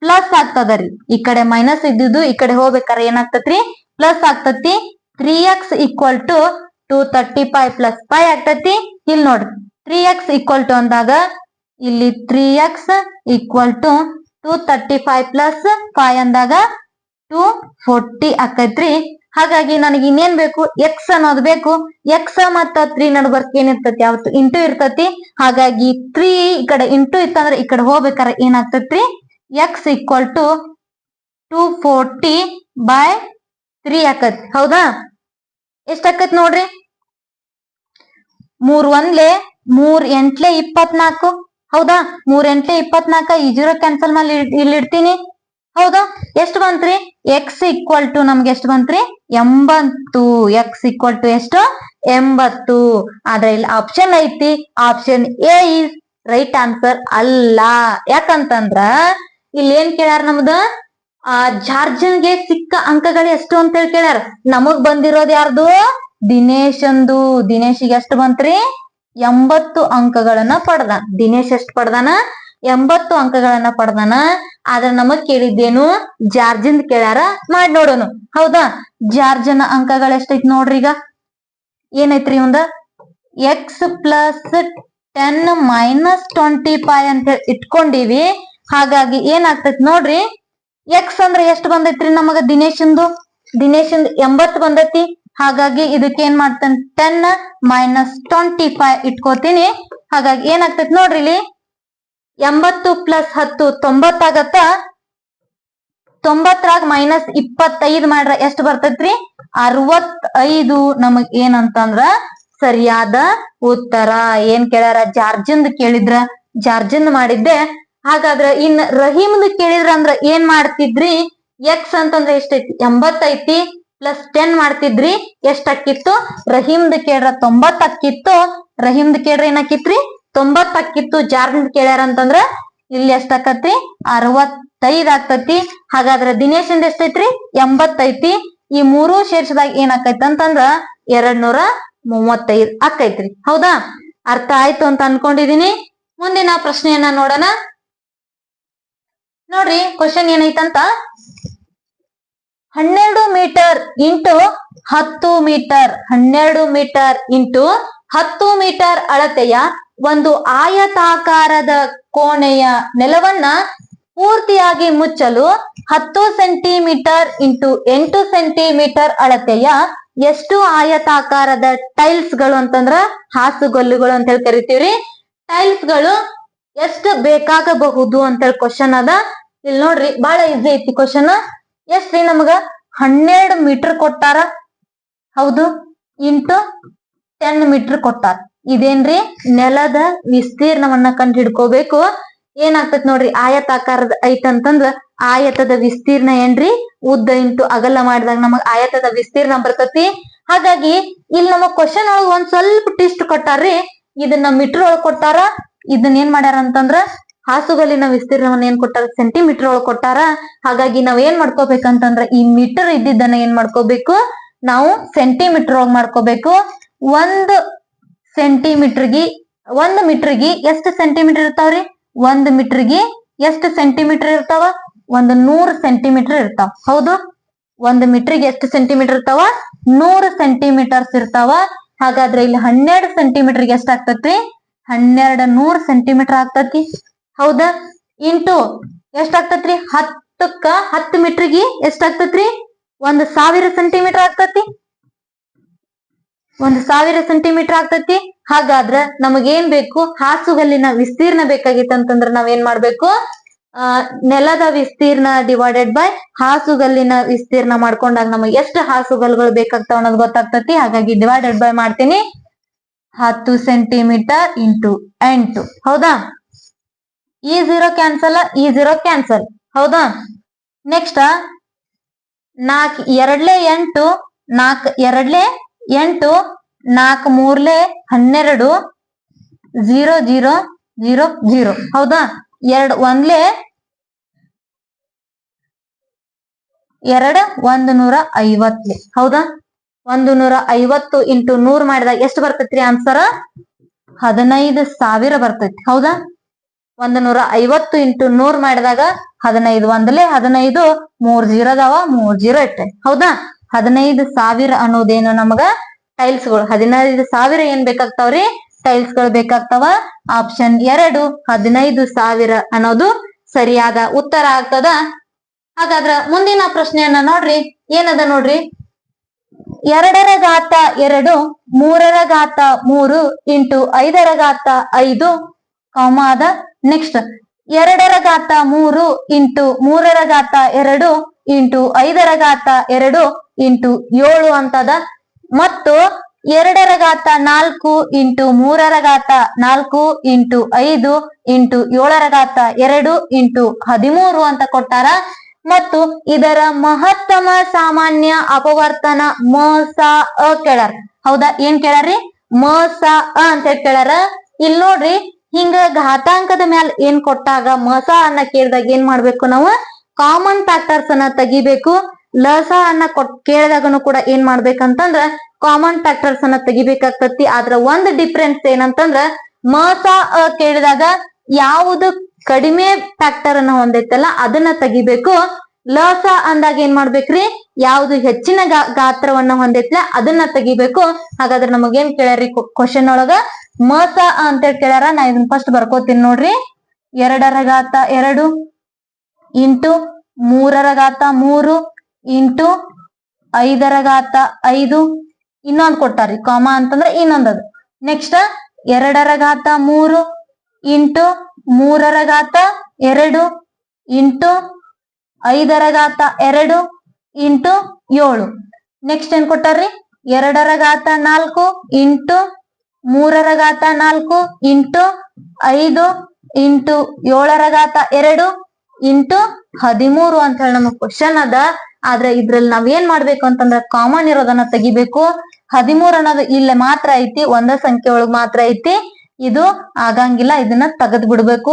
ಪ್ಲಸ್ ಆಗ್ತದರಿ ಈ ಕಡೆ ಮೈನಸ್ ಇದ್ದಿದ್ದು ಈ ಕಡೆ ಹೋಗ್ಬೇಕಾರ ಏನಾಗ್ತತ್ರಿ? ಪ್ಲಸ್ ಆಗ್ತತಿ. Three x equal to two thirty five plus five ಆಗ್ತತಿ. ಇಲ್ಲಿ ನೋಡ್ರಿ ತ್ರೀ ಎಕ್ಸ್ ಈಕ್ವಲ್ ಟು ಅಂದಾಗ ಇಲ್ಲಿ three x equal to two thirty five plus five ಅಂದಾಗ ಟೂ ಫೋರ್ಟಿ ಆಕೈತ್ರಿ. ಹಾಗಾಗಿ ನನಗೆ ಇನ್ನೇನ್ ಬೇಕು? ಎಕ್ಸ್ ಅನ್ನೋದು ಬೇಕು. ಎಕ್ಸ್ ಮತ್ತ ತ್ರೀ ನಡ್ಬರ್ಕ್ ಏನಿರ್ತತಿ? ಯಾವತ್ತು ಇಂಟು ಇರ್ತತಿ. ಹಾಗಾಗಿ ತ್ರೀ ಈ ಕಡೆ ಇಂಟು ಇತ್ತಂದ್ರೆ ಈ ಕಡೆ ಹೋಗ್ಬೇಕಾರೆ ಏನಾಗ್ತತ್ರಿ? X equal to two forty by three ಆಕತ್. ಹೌದಾ? ಎಷ್ಟಾಕತ್ ನೋಡ್ರಿ? ಮೂರ್ ಒಂದ್ಲೆ, ಮೂರ್ ಎಂಟ್ಲೆ ಇಪ್ಪತ್ನಾಲ್ಕು. ಹೌದಾ? ಮೂರ್ ಎಂಟ್ಲೆ ಇಪ್ಪತ್ನಾಲ್ಕ, ಈ ಜೀರೋ ಕ್ಯಾನ್ಸಲ್ ಮಾಡಿ ಇಲ್ಲಿ ಇಡ್ತೀನಿ. ಹೌದಾ? ಎಷ್ಟ್ ಬಂತ್ರಿ? ಎಕ್ಸ್ ಈಕ್ವಲ್ ಟು ನಮ್ಗೆ ಎಷ್ಟ್ ಬಂತ್ರಿ? ಎಂಬತ್ತು. ಎಕ್ಸ್ ಈಕ್ವಲ್ ಟು ಎಷ್ಟು? ಎಂಬತ್ತು. ಆದ್ರೆ ಇಲ್ಲಿ ಆಪ್ಷನ್ ಐತಿ. Option A is right answer ಅಲ್ಲ. ಯಾಕಂತಂದ್ರ ಇಲ್ಲಿ ಏನ್ ಕೇಳ್ಯಾರ ನಮ್ದು? ಆ, ಜಾರ್ಜನ್ಗೆ ಸಿಕ್ಕ ಅಂಕಗಳು ಎಷ್ಟು ಅಂತ ಹೇಳಿ ಕೇಳ್ಯಾರ. ನಮಗ್ ಬಂದಿರೋದ್ ಯಾರ್ದು? ದಿನೇಶ್ ಅಂದು ದಿನೇಶಿಗೆ ಎಷ್ಟು ಬಂತ್ರಿ? ಎಂಬತ್ತು ಅಂಕಗಳನ್ನ ಪಡ್ದ. ದಿನೇಶ್ ಎಷ್ಟ್ ಪಡ್ದಾನ? ಎಂಬತ್ತು ಅಂಕಗಳನ್ನ ಪಡ್ದಾನ. ಆದ್ರೆ ನಮಗ್ ಕೇಳಿದ್ದೇನು? ಜಾರ್ಜಿಂದ ಕೇಳ್ಯಾರ ಮಾಡಿ ನೋಡೋನು. ಹೌದಾ? ಜಾರ್ಜನ ಅಂಕಗಳು ಎಷ್ಟೈತಿ ನೋಡ್ರಿ ಈಗ? ಏನೈತ್ರಿ ಒಂದ x plus ten minus twenty five ಅಂತ ಹೇಳಿ ಇಟ್ಕೊಂಡಿವಿ. ಹಾಗಾಗಿ ಏನಾಗ್ತೈತಿ ನೋಡ್ರಿ? ಎಕ್ಸ್ ಅಂದ್ರೆ ಎಷ್ಟು ಬಂದೈತ್ರಿ ನಮಗ ದಿನೇಶಂದು? ದಿನೇಶಂದು ಎಂಬತ್ತು ಬಂದೈತಿ. ಹಾಗಾಗಿ ಇದಕ್ಕೆ ಏನ್ ಮಾಡ್ತೇನೆ? ಟೆನ್ ಮೈನಸ್ ಟ್ವೆಂಟಿ ಫೈವ್ ಇಟ್ಕೋತೀನಿ. ಹಾಗಾಗಿ ಏನಾಗ್ತೈತಿ ನೋಡ್ರಿ ಇಲ್ಲಿ? ಎಂಬತ್ತು ಪ್ಲಸ್ ಹತ್ತು ತೊಂಬತ್ತಾಗತ್ತ ತೊಂಬತ್ತರಾಗ ಮೈನಸ್ ಇಪ್ಪತ್ತೈದು ಮಾಡ್ರ ಎಷ್ಟು ಬರ್ತೈತ್ರಿ? ಅರವತ್ತೈದು. ನಮಗ್ ಏನಂತಂದ್ರ ಸರಿಯಾದ ಉತ್ತರ. ಏನ್ ಕೇಳ್ಯಾರ? ಜಾರ್ಜಿಂದ ಕೇಳಿದ್ರ. ಜಾರ್ಜಿಂದ ಮಾಡಿದ್ದೆ. ಹಾಗಾದ್ರ ಇನ್ ರಹೀಮ್ದು ಕೇಳಿದ್ರ ಅಂದ್ರ ಏನ್ ಮಾಡ್ತಿದ್ರಿ? ಎಕ್ಸ್ ಅಂತಂದ್ರ ಎಷ್ಟೈತಿ? ಎಂಬತ್ತೈತಿ. ಪ್ಲಸ್ ಟೆನ್ ಮಾಡ್ತಿದ್ರಿ, ಎಷ್ಟ್ ಅಕ್ಕಿತ್ತು ರಹೀಮ್ದ್ ಕೇಳ್ರ ತೊಂಬತ್ ಅಕ್ಕಿತ್ತು ರಹೀಮ್ದ್ ಕೇಳ್ರ ಏನಕ್ಕಿತ್ರಿ ತೊಂಬತ್ ಅಕ್ಕಿತ್ತು ಜಾರ್ಜಂದ್ ಕೇಳ್ಯಾರ ಅಂತಂದ್ರ ಇಲ್ಲಿ ಎಷ್ಟ್ ಆಕತ್ರಿ? ಅರವತ್ತೈದ್ ಆಗ್ತತಿ ಹಾಗಾದ್ರ ದಿನೇಶಂದ್ ಎಷ್ಟೈತ್ರಿ ಎಂಬತ್ತೈತಿ ಈ ಮೂರು ಶೇರ್ಸದಾಗ ಏನ್ ಆಕೈತಿ ಅಂತಂದ್ರ ಎರಡ್ ನೂರ ಮೂವತ್ತೈದ್ ಆಕೈತ್ರಿ. ಹೌದಾ? ಅರ್ಥ ಆಯ್ತು ಅಂತ ಅನ್ಕೊಂಡಿದೀನಿ. ಮುಂದಿನ ಪ್ರಶ್ನೆಯನ್ನ ನೋಡೋಣ. ನೋಡ್ರಿ ಕ್ವಶನ್ ಏನೈತಂತ? ಹನ್ನೆರಡು ಮೀಟರ್ ಇಂಟು ಹತ್ತು ಮೀಟರ್, ಹನ್ನೆರಡು ಮೀಟರ್ ಇಂಟು ಹತ್ತು ಮೀಟರ್ ಅಳತೆಯ ಒಂದು ಆಯತಾಕಾರದ ಕೋಣೆಯ ನೆಲವನ್ನ ಪೂರ್ತಿಯಾಗಿ ಮುಚ್ಚಲು ಹತ್ತು ಸೆಂಟಿಮೀಟರ್ ಇಂಟು ಎಂಟು ಸೆಂಟಿಮೀಟರ್ ಅಳತೆಯ ಎಷ್ಟು ಆಯತಾಕಾರದ ಟೈಲ್ಸ್ಗಳು ಅಂತಂದ್ರ ಹಾಸುಗಲ್ಲುಗಳು ಅಂತ ಹೇಳಿ ಕರಿತೀವ್ರಿ. ಟೈಲ್ಸ್ಗಳು ಎಷ್ಟು ಬೇಕಾಗಬಹುದು ಅಂತ ಹೇಳಿ ಕ್ವಶನ್ ಅದ. ಇಲ್ಲಿ ನೋಡ್ರಿ ಬಹಳ ಈಸಿ ಐತಿ ಕ್ವಶನ್ ಎಷ್ಟ್ರಿ ನಮಗ? ಹನ್ನೆರಡು ಮೀಟರ್ ಕೊಟ್ಟಾರ? ಹೌದು. ಇಂಟು ಟೆನ್ ಮೀಟರ್ ಕೊಟ್ಟಾರ. ಇದೇನ್ರಿ? ನೆಲದ ವಿಸ್ತೀರ್ಣವನ್ನ ಕಂಡು ಹಿಡ್ಕೋಬೇಕು ಏನಾಗ್ತೈತಿ ನೋಡ್ರಿ? ಆಯತಾಕಾರದ ಐತಂತಂದ್ರ ಆಯತದ ವಿಸ್ತೀರ್ಣ ಏನ್ರಿ? ಉದ್ದ ಇಂಟು ಅಗಲ ಮಾಡಿದಾಗ ನಮಗ್ ಆಯತದ ವಿಸ್ತೀರ್ಣ ಬರ್ತತಿ. ಹಾಗಾಗಿ ಇಲ್ಲಿ ನಮಗ್ ಕ್ವಶನ್ ಒಳಗ್ ಒಂದ್ ಸ್ವಲ್ಪ ಟಿಸ್ಟ್ ಕೊಟ್ಟಾರ್ರಿ. ಇದನ್ನ ಮೀಟರ್ ಒಳಗ್ ಕೊಟ್ಟಾರ. ಇದನ್ನ ಏನ್ ಮಾಡ್ಯಾರ ಅಂತಂದ್ರ ಹಾಸುಗಲ್ಲಿನ ವಿಸ್ತೀರ್ಣವನ್ನ ಏನ್ ಕೊಟ್ಟಾರ? ಸೆಂಟಿಮೀಟರ್ ಒಳಗ್ ಕೊಟ್ಟಾರ? ಹಾಗಾಗಿ ನಾವ್ ಏನ್ ಮಾಡ್ಕೋಬೇಕಂತಂದ್ರ ಈ ಮೀಟರ್ ಇದ್ದಿದ್ದನ್ನ ಏನ್ ಮಾಡ್ಕೋಬೇಕು? ನಾವು ಸೆಂಟಿಮೀಟರ್ ಒಳಗ್ ಮಾಡ್ಕೋಬೇಕು. ಒಂದ್ ಸೆಂಟಿಮೀಟರ್ಗಿ ಒಂದ್ ಮೀಟರ್ಗಿ ಎಷ್ಟ್ ಸೆಂಟಿಮೀಟರ್ ಇರ್ತಾವ್ರಿ ಒಂದ್ ಮೀಟರ್ಗಿ ಎಷ್ಟ್ ಸೆಂಟಿಮೀಟರ್ ಇರ್ತಾವ? ಒಂದ್ ನೂರ್ ಸೆಂಟಿಮೀಟರ್ ಇರ್ತಾವ. ಹೌದು? ಒಂದ್ ಮೀಟರ್ಗೆ ಎಷ್ಟು ಸೆಂಟಿಮೀಟರ್ ಇರ್ತಾವ? ನೂರ್ ಸೆಂಟಿಮೀಟರ್ಸ್ ಇರ್ತಾವ. ಹಾಗಾದ್ರೆ ಇಲ್ಲಿ ಹನ್ನೆರಡು ಸೆಂಟಿಮೀಟರ್ಗೆ ಎಷ್ಟ್ ಹನ್ನೆರಡು ನೂರ್ ಸೆಂಟಿಮೀಟರ್ ಆಗ್ತತಿ ಹೌದಾ? ಇಂಟು ಎಷ್ಟಾಗ್ತತ್ರಿ? ಹತ್ತಕ್ಕ ಹತ್ತು ಮೀಟರ್ಗಿ ಎಷ್ಟಾಗ್ತತ್ರಿ? ಒಂದು ಸಾವಿರ ಸೆಂಟಿಮೀಟರ್ ಆಗ್ತತಿ. ಒಂದ್ ಸಾವಿರ ಸೆಂಟಿಮೀಟರ್ ಆಗ್ತತಿ. ಹಾಗಾದ್ರ ನಮಗೇನ್ ಬೇಕು? ಹಾಸುಗಲ್ಲಿನ ವಿಸ್ತೀರ್ಣ ಬೇಕಾಗಿತ್ತು ಅಂತಂದ್ರ ನಾವ್ ಏನ್ ಮಾಡ್ಬೇಕು? ಆ, ನೆಲದ ವಿಸ್ತೀರ್ಣ ಡಿವೈಡೆಡ್ ಬೈ ಹಾಸುಗಲ್ಲಿನ ವಿಸ್ತೀರ್ಣ ಮಾಡ್ಕೊಂಡಾಗ ನಮಗೆ ಎಷ್ಟು ಹಾಸುಗಲ್ಗಳು ಬೇಕಾಗ್ತಾವ ಅನ್ನೋದು ಗೊತ್ತಾಗ್ತತಿ. ಹಾಗಾಗಿ ಡಿವೈಡೆಡ್ ಬೈ ಮಾಡ್ತೀನಿ. ಹತ್ತು ಸೆಂಟಿಮೀಟರ್ ಇಂಟು ಎಂಟು. ಹೌದಾ? ಈ ಜೀರೋ ಕ್ಯಾನ್ಸಲ್ ಈ ಜೀರೋ ಕ್ಯಾನ್ಸಲ್ ಹೌದಾ? ನೆಕ್ಸ್ಟ್ ನಾಕ್ ಎರಡ್ಲೆ ಎಂಟು ನಾಕ್ ಎರಡ್ಲೆ ಎಂಟು ನಾಕ್ ಮೂರ್ಲೆ ಹನ್ನೆರಡು ಜೀರೋ ಜೀರೋ ಜೀರೋ ಜೀರೋ ಹೌದಾ? ಎರಡ್ ಒಂದ್ಲೆ ಎರಡ್ ಒಂದ್ ನೂರ ಐವತ್ಲೆ ಹೌದಾ? ಒಂದು ನೂರ ಐವತ್ತು ಇಂಟು ನೂರ್ ಮಾಡಿದಾಗ ಎಷ್ಟು ಬರ್ತೈತ್ರಿ ಆನ್ಸರ್ ಹದಿನೈದು ಸಾವಿರ ಬರ್ತೈತಿ. ಹೌದಾ? ಒಂದ್ ನೂರ ಐವತ್ತು ಇಂಟು ನೂರ್ ಮಾಡಿದಾಗ ಹದಿನೈದು ಒಂದಲೆ ಹದಿನೈದು, ಮೂರ್ ಜೀರೋ ಅದಾವ, ಮೂರ್ ಜೀರೋ ಇಟ್ಟೆ. ಹೌದಾ? ಹದಿನೈದು ಸಾವಿರ ಅನ್ನೋದೇನು ನಮಗ? ಟೈಲ್ಸ್ಗಳು. ಹದಿನೈದು ಸಾವಿರ ಏನ್ ಬೇಕಾಗ್ತಾವ್ರಿ? ಟೈಲ್ಸ್ಗಳು ಬೇಕಾಗ್ತಾವ. ಆಪ್ಷನ್ ಎರಡು, ಹದಿನೈದು ಸಾವಿರ ಅನ್ನೋದು ಸರಿಯಾದ ಉತ್ತರ ಆಗ್ತದ? ಹಾಗಾದ್ರ ಮುಂದಿನ ಪ್ರಶ್ನೆಯನ್ನ ನೋಡ್ರಿ. ಏನದ ನೋಡ್ರಿ? ಎರಡರ ಘಾತ ಎರಡು, ಮೂರರ ಘಾತ ಮೂರು, ಇಂಟು ಐದರ ಘಾತ ಐದು ಕಾಮ ಅದ ನೆಕ್ಸ್ಟ್ ಎರಡರ ಘಾತ ಮೂರು ಇಂಟು ಮೂರರ ಘಾತ ಎರಡು ಇಂಟು ಐದರ ಘಾತ ಎರಡು ಇಂಟು ಏಳು ಅಂತದ. ಮತ್ತು ಎರಡರ ಘಾತ ನಾಲ್ಕು ಇಂಟು ಮೂರರ ಘಾತ ನಾಲ್ಕು ಇಂಟು ಐದು ಇಂಟು ಏಳರ ಘಾತ ಎರಡು ಇಂಟು ಹದಿಮೂರು ಅಂತ ಕೊಟ್ಟಾರ. ಮತ್ತು ಇದರ ಮಹತ್ತಮ ಸಾಮಾನ್ಯ ಅಪವರ್ತನ ಮ, ಸ, ಅ ಕೇಳಾರ. ಹೌದಾ? ಏನ್ ಕೇಳಾರ್ರಿ? ಮ, ಸ, ಅ ಅಂತ ಹೇಳಿ ಕೇಳಾರ. ಇಲ್ಲಿ ನೋಡ್ರಿ ಹಿಂಗ ಘಾತಾಂಕದ ಮ್ಯಾಲ ಏನ್ ಕೊಟ್ಟಾಗ ಮಸ ಅನ್ನ ಕೇಳಿದಾಗ ಏನ್ ಮಾಡ್ಬೇಕು ನಾವು? ಕಾಮನ್ ಫ್ಯಾಕ್ಟರ್ಸ್ ಅನ್ನ ತೆಗಿಬೇಕು. ಲಸ ಅನ್ನ ಕೊಟ್, ಕೇಳಿದಾಗನು ಕೂಡ ಏನ್ ಮಾಡ್ಬೇಕಂತಂದ್ರ ಕಾಮನ್ ಫ್ಯಾಕ್ಟರ್ಸ್ ಅನ್ನ ತೆಗಿಬೇಕಾಗ್ತತಿ. ಆದ್ರ ಒಂದ್ ಡಿಫ್ರೆನ್ಸ್ ಏನಂತಂದ್ರ ಮಸ ಕೇಳಿದಾಗ ಯಾವುದು ಕಡಿಮೆ ಫ್ಯಾಕ್ಟರ್ ಅನ್ನ ಹೊಂದೈತಲ್ಲ ಅದನ್ನ ತೆಗಿಬೇಕು. ಲಸ ಅಂದಾಗ ಏನ್ ಮಾಡ್ಬೇಕ್ರಿ? ಯಾವ್ದು ಹೆಚ್ಚಿನ ಗಾತ್ರವನ್ನ ಹೊಂದೈತಿಲ್ಲ ಅದನ್ನ ತೆಗಿಬೇಕು. ಹಾಗಾದ್ರೆ ನಮಗೇನ್ ಕೇಳ್ಯಾರಿ ಕ್ವಶನ್ ಒಳಗ? ಮಸ ಅಂತ ಹೇಳಿ ಕೇಳ್ಯಾರ ನಾ ಇದನ್ನ ಫಸ್ಟ್ ಬರ್ಕೋತೀನಿ ನೋಡ್ರಿ. ಎರಡರ ಘಾತ ಎರಡು, ಇಂಟು ಮೂರರ ಘಾತ ಮೂರು, ಇಂಟು ಐದರ ಘಾತ ಐದು, ಇನ್ನೊಂದ್ ಕೊಟ್ಟಾರಿ ಕಾಮ ಅಂತಂದ್ರೆ ಇನ್ನೊಂದದು. ನೆಕ್ಸ್ಟ್ ಎರಡರ ಘಾತ ಮೂರು, ಇಂಟು ಮೂರರ ಘಾತ ಎರಡು, ಇಂಟು ಐದರ ಘಾತ ಎರಡು, ಇಂಟು ಏಳು. ನೆಕ್ಸ್ಟ್ ಏನ್ ಕೊಟ್ಟಾರ್ರಿ? ಎರಡರ ಘಾತ ನಾಲ್ಕು, ಇಂಟು ಮೂರರ ಘಾತ ನಾಲ್ಕು ಇಂಟು ಐದು ಇಂಟು ಏಳರ ಘಾತ ಎರಡು ಇಂಟು ಹದಿಮೂರು ಅಂತ ಹೇಳಿ ನಮಗ್ ಕ್ವಶನ್ ಅದ. ಆದ್ರೆ ಇದ್ರಲ್ಲಿ ನಾವ್ ಏನ್ ಮಾಡ್ಬೇಕು ಅಂತಂದ್ರ ಕಾಮನ್ ಇರೋದನ್ನ ತೆಗಿಬೇಕು. ಹದಿಮೂರ್ ಅನ್ನೋದು ಇಲ್ಲಿ ಮಾತ್ರ ಐತಿ, ಒಂದ ಸಂಖ್ಯೆ ಒಳಗ್ ಮಾತ್ರ ಐತಿ. ಇದು ಆಗಂಗಿಲ್ಲ, ಇದನ್ನ ತೆಗೆದ್ ಬಿಡ್ಬೇಕು.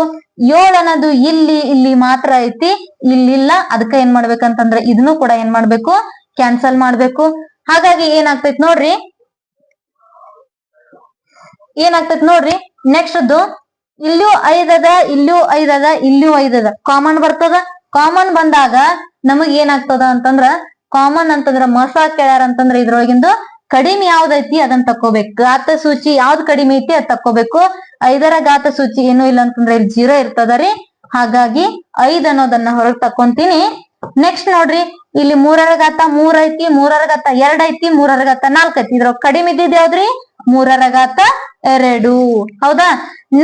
ಏಳ್ ಅನ್ನೋದು ಇಲ್ಲಿ ಇಲ್ಲಿ ಮಾತ್ರ ಐತಿ ಇಲ್ಲಿಲ್ಲ ಅದಕ್ಕ ಏನ್ ಮಾಡ್ಬೇಕಂತಂದ್ರ ಇದನ್ನು ಕೂಡ ಏನ್ ಮಾಡ್ಬೇಕು? ಕ್ಯಾನ್ಸಲ್ ಮಾಡ್ಬೇಕು. ಹಾಗಾಗಿ ಏನಾಗ್ತೈತಿ ನೋಡ್ರಿ ಏನಾಗ್ತೈತಿ ನೋಡ್ರಿ? ನೆಕ್ಸ್ಟ್ ಇಲ್ಲೂ ಐದದ ಇಲ್ಲೂ ಐದದ ಇಲ್ಲೂ ಐದದ ಕಾಮನ್ ಬರ್ತದ? ಕಾಮನ್ ಬಂದಾಗ ನಮಗ್ ಏನಾಗ್ತದ ಅಂತಂದ್ರ ಕಾಮನ್ ಅಂತಂದ್ರ ಮಸ ಕೇಳ್ಯಾರ ಅಂತಂದ್ರ ಇದ್ರೊಳಗಿಂದು ಕಡಿಮೆ ಯಾವ್ದೈತಿ ಅದನ್ನ ತಕ್ಕೋಬೇಕು. ಗಾತ ಸೂಚಿ ಯಾವ್ದು ಕಡಿಮೆ ಐತಿ ಅದ್ ತಕ್ಕೋಬೇಕು. ಐದರ ಗಾತ ಸೂಚಿ ಏನು ಇಲ್ಲ ಅಂತಂದ್ರೆ ಇಲ್ಲಿ ಜೀರೋ ಇರ್ತದರಿ ಹಾಗಾಗಿ ಐದ್ ಅನ್ನೋದನ್ನ ಹೊರಗ್ ತಕ್ಕೊಂತೀನಿ. ನೆಕ್ಸ್ಟ್ ನೋಡ್ರಿ, ಇಲ್ಲಿ ಮೂರರ ಘಾತ ಮೂರ್ ಐತಿ, ಮೂರರ ಘಾತ ಎರಡ್ ಐತಿ, ಮೂರರ ಘಾತ ನಾಲ್ಕ್ ಐತಿ. ಇದ್ರ ಕಡಿಮೆ ಇದ್ದಿದ್ ಯಾವ್ದ್ರಿ? ಮೂರರ ಘಾತ ಎರಡು. ಹೌದಾ?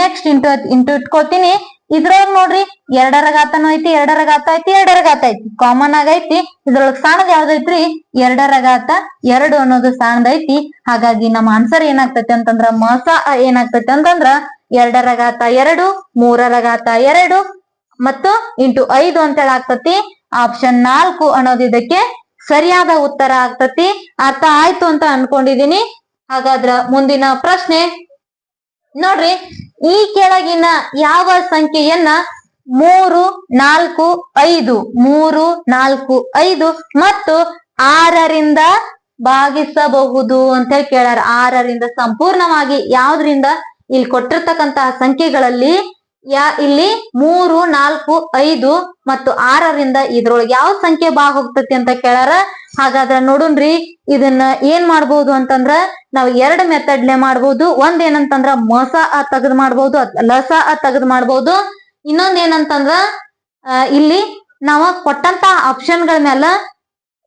ನೆಕ್ಸ್ಟ್ ಇಂಟು ಇಂಟು ಇಟ್ಕೋತೀನಿ. ಇದ್ರೊಳಗ್ ನೋಡ್ರಿ, ಎರಡರ ಘಾತನೂ ಐತಿ, ಎರಡರ ಘಾತ ಐತಿ, ಎರಡರ ಘಾತ ಐತಿ. ಕಾಮನ್ ಆಗೈತಿ ಇದ್ರೊಳಗ್ ಸಣ್ಣದ್ ಯಾವ್ದೈತ್ರಿ ಎರಡರ ಘಾತ ಎರಡು ಅನ್ನೋದು ಐತಿ. ಹಾಗಾಗಿ ನಮ್ಮ ಆನ್ಸರ್ ಏನಾಗ್ತೈತಿ ಅಂತಂದ್ರ, ಮಸ ಏನಾಗ್ತೈತಿ ಅಂತಂದ್ರ, ಎರಡರ ಘಾತ ಎರಡು, ಮೂರರ ಘಾತ ಎರಡು ಮತ್ತು ಇಂಟು ಐದು ಅಂತೇಳಿ ಆಗ್ತತಿ. ಆಪ್ಷನ್ ನಾಲ್ಕು ಅನ್ನೋದು ಇದಕ್ಕೆ ಸರಿಯಾದ ಉತ್ತರ ಆಗ್ತತಿ. ಅರ್ಥ ಆಯ್ತು ಅಂತ ಅನ್ಕೊಂಡಿದೀನಿ. ಹಾಗಾದ್ರ ಮುಂದಿನ ಪ್ರಶ್ನೆ. ನೋಡ್ರಿ, ಈ ಕೆಳಗಿನ ಯಾವ ಸಂಖ್ಯೆಯನ್ನ ಮೂರು, ನಾಲ್ಕು, ಐದು, ಮೂರು, ನಾಲ್ಕು, ಐದು ಮತ್ತು ಆರರಿಂದ ಭಾಗಿಸಬಹುದು ಅಂತ ಹೇಳಿ ಕೇಳಾರ ಆರರಿಂದ ಸಂಪೂರ್ಣವಾಗಿ ಯಾವ್ದ್ರಿಂದ? ಇಲ್ಲಿ ಕೊಟ್ಟಿರ್ತಕ್ಕಂತಹ ಸಂಖ್ಯೆಗಳಲ್ಲಿ ಯಾ ಇಲ್ಲಿ ಮೂರು, ನಾಲ್ಕು, ಐದು ಮತ್ತು ಆರರಿಂದ ಇದ್ರೊಳಗೆ ಯಾವ ಸಂಖ್ಯೆ ಬಾ ಹೋಗ್ತತಿ ಅಂತ ಕೇಳಾರ? ಹಾಗಾದ್ರ ನೋಡುನ್ರಿ, ಇದನ್ನ ಏನ್ ಮಾಡ್ಬೋದು ಅಂತಂದ್ರ ನಾವ್ ಎರಡ್ ಮೆಥಡ್ಲೆ ಮಾಡ್ಬೋದು. ಒಂದ್ ಏನಂತಂದ್ರ ಮಸ ಆ ತೆಗೆದ್ ಮಾಡ್ಬೋದು ಲಸ ಆ ತೆಗೆದ್ ಮಾಡ್ಬೋದು. ಇನ್ನೊಂದ್ ಏನಂತಂದ್ರ ಇಲ್ಲಿ ನಾವು ಕೊಟ್ಟಂತ ಆಪ್ಷನ್ಗಳ ಮ್ಯಾಲ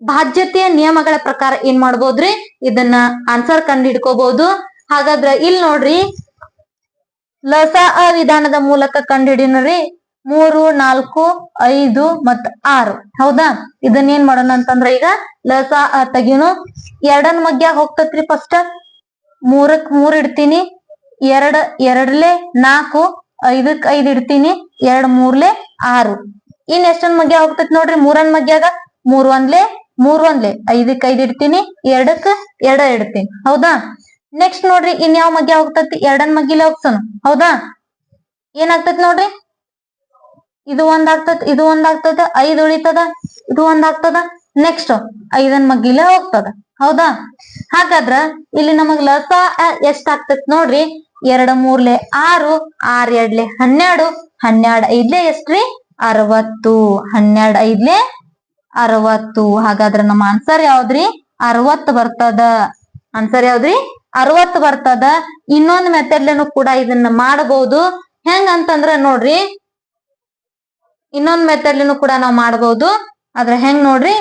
ಬಾಧ್ಯತೆಯ ನಿಯಮಗಳ ಪ್ರಕಾರ ಏನ್ ಮಾಡ್ಬೋದ್ರಿ? ಇದನ್ನ ಆನ್ಸರ್ ಕಂಡು ಹಿಡ್ಕೋಬಹುದು ಹಾಗಾದ್ರ ಇಲ್ಲಿ ನೋಡ್ರಿ ಲಸ ಅ ವಿಧಾನದ ಮೂಲಕ ಕಂಡುಹಿಡಿಯೋಣ್ರಿ ಮೂರು, ನಾಲ್ಕು, ಐದು ಮತ್ ಆರು. ಹೌದಾ? ಇದನ್ನ ಏನ್ ಮಾಡೋಣ ಅಂತಂದ್ರ ಈಗ ಲಸ ಅ ತೆಗಿಯೋನು. ಎರಡನ್ ಮಗ್ಯ ಹೋಗ್ತತ್ರಿ ಫಸ್ಟ್ ಮೂರಕ್ ಮೂರ್ ಇಡ್ತೀನಿ. ಎರಡ್, ಎರಡ್ಲೆ ನಾಲ್ಕು, ಐದಕ್ ಐದ್ ಇಡ್ತೀನಿ. ಎರಡ್, ಮೂರ್ಲೆ ಆರು. ಇನ್ ಎಷ್ಟನ್ ಮಗ್ಯ ಹೋಗ್ತೈತಿ ನೋಡ್ರಿ? ಮೂರನ್ ಮಗ್ಯಾಗ ಮೂರ್ ಒಂದ್ಲೆ ಮೂರ್ ಒಂದ್ಲೆ ಐದಕ್ ಐದ್ ಇಡ್ತೀನಿ. ಎರಡಕ್ ಎರಡ ಇಡ್ತೀನಿ. ಹೌದಾ? ನೆಕ್ಸ್ಟ್ ನೋಡ್ರಿ ಇನ್ಯಾವ ಮಗ್ಗಿ ಹೋಗ್ತತಿ? ಎರಡನ್ ಮಗ್ಗಿಲೆ ಹೋಗ್ತಾನ ಹೌದಾ? ಏನಾಗ್ತೈತಿ ನೋಡ್ರಿ? ಇದು ಒಂದ್ ಇದು ಒಂದ್ ಐದು ಐದ್ ಉಳಿತದ, ಇದು ಒಂದಾಗ್ತದ. ನೆಕ್ಸ್ಟ್ ಐದನ್ ಮಗ್ಗಿಲೆ ಹೋಗ್ತದ. ಹೌದಾ? ಹಾಗಾದ್ರ ಇಲ್ಲಿ ನಮಗ್ ಲಸ ಎಷ್ಟ್ ಆಗ್ತತ್ ನೋಡ್ರಿ? ಎರಡ ಮೂರ್ಲೆ ಆರು, ಆರ್ ಎರಡ್ಲೆ ಹನ್ನೆರಡು, ಹನ್ನೆರಡ್ ಐದ್ಲೆ ಎಷ್ಟ್ರಿ? ಅರವತ್ತು. ಹನ್ನೆರಡ್ ಐದ್ಲೆ ಅರವತ್ತು. ಹಾಗಾದ್ರ ನಮ್ಮ ಆನ್ಸರ್ ಯಾವ್ದ್ರಿ? ಅರವತ್ತು ಬರ್ತದ. ಆನ್ಸರ್ ಯಾವ್ದ್ರಿ? ಅರವತ್ತು ಬರ್ತದ. ಇನ್ನೊಂದ್ ಮೆಥಡ್ಲೇನು ಕೂಡ ಇದನ್ನ ಮಾಡಬಹುದು ಹೆಂಗ ಅಂತಂದ್ರ ನೋಡ್ರಿ, ಇನ್ನೊಂದ್ ಮೆಥಡ್ಲಿನೂ ಕೂಡ ನಾವ್ ಮಾಡಬಹುದು ಆದ್ರ ಹೆಂಗ್ ನೋಡ್ರಿ,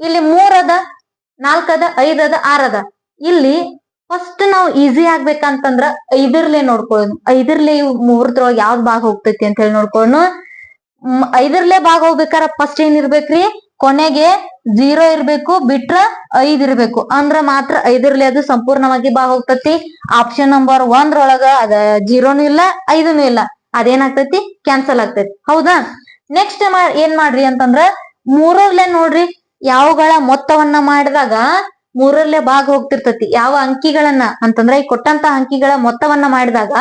ಇಲ್ಲಿ ಮೂರದ, ನಾಲ್ಕದ, ಐದದ, ಆರದ. ಇಲ್ಲಿ ಫಸ್ಟ್ ನಾವು ಈಸಿ ಆಗ್ಬೇಕಂತಂದ್ರ ಐದರ್ಲೆ ನೋಡ್ಕೊಳ್ಳೋದು. ಐದರ್ಲೆ ಮೂರದ್ರೊಳಗ ಯಾವ್ದ್ ಭಾಗ ಹೋಗ್ತೈತಿ ಅಂತ ಹೇಳಿ ನೋಡ್ಕೊಳ್ಳೋಣ ಐದರ್ಲೆ ಭಾಗ ಹೋಗ್ಬೇಕಾರ ಫಸ್ಟ್ ಏನ್ ಇರ್ಬೇಕ್ರಿ, ಕೊನೆಗೆ ಜೀರೋ ಇರ್ಬೇಕು, ಬಿಟ್ರ ಐದ್ ಇರ್ಬೇಕು. ಅಂದ್ರ ಮಾತ್ರ ಐದಿರ್ಲಿ ಅದು ಸಂಪೂರ್ಣವಾಗಿ ಭಾಗ ಹೋಗ್ತತಿ. ಆಪ್ಷನ್ ನಂಬರ್ ಒಂದ್ರೊಳಗ ಅದ ಜೀರೋನು ಇಲ್ಲ, ಐದನು ಇಲ್ಲ. ಅದೇನಾಗ್ತೈತಿ ಕ್ಯಾನ್ಸಲ್ ಆಗ್ತೈತಿ. ಹೌದಾ? ನೆಕ್ಸ್ಟ್ ಏನ್ ಮಾಡ್ರಿ ಅಂತಂದ್ರ ಮೂರರ್ಲೆ ನೋಡ್ರಿ, ಯಾವಗಳ ಮೊತ್ತವನ್ನ ಮಾಡಿದಾಗ ಮೂರರ್ಲೆ ಭಾಗ ಹೋಗ್ತಿರ್ತತಿ. ಯಾವ ಅಂಕಿಗಳನ್ನ? ಅಂತಂದ್ರ ಈ ಕೊಟ್ಟಂತ ಅಂಕಿಗಳ ಮೊತ್ತವನ್ನ ಮಾಡಿದಾಗ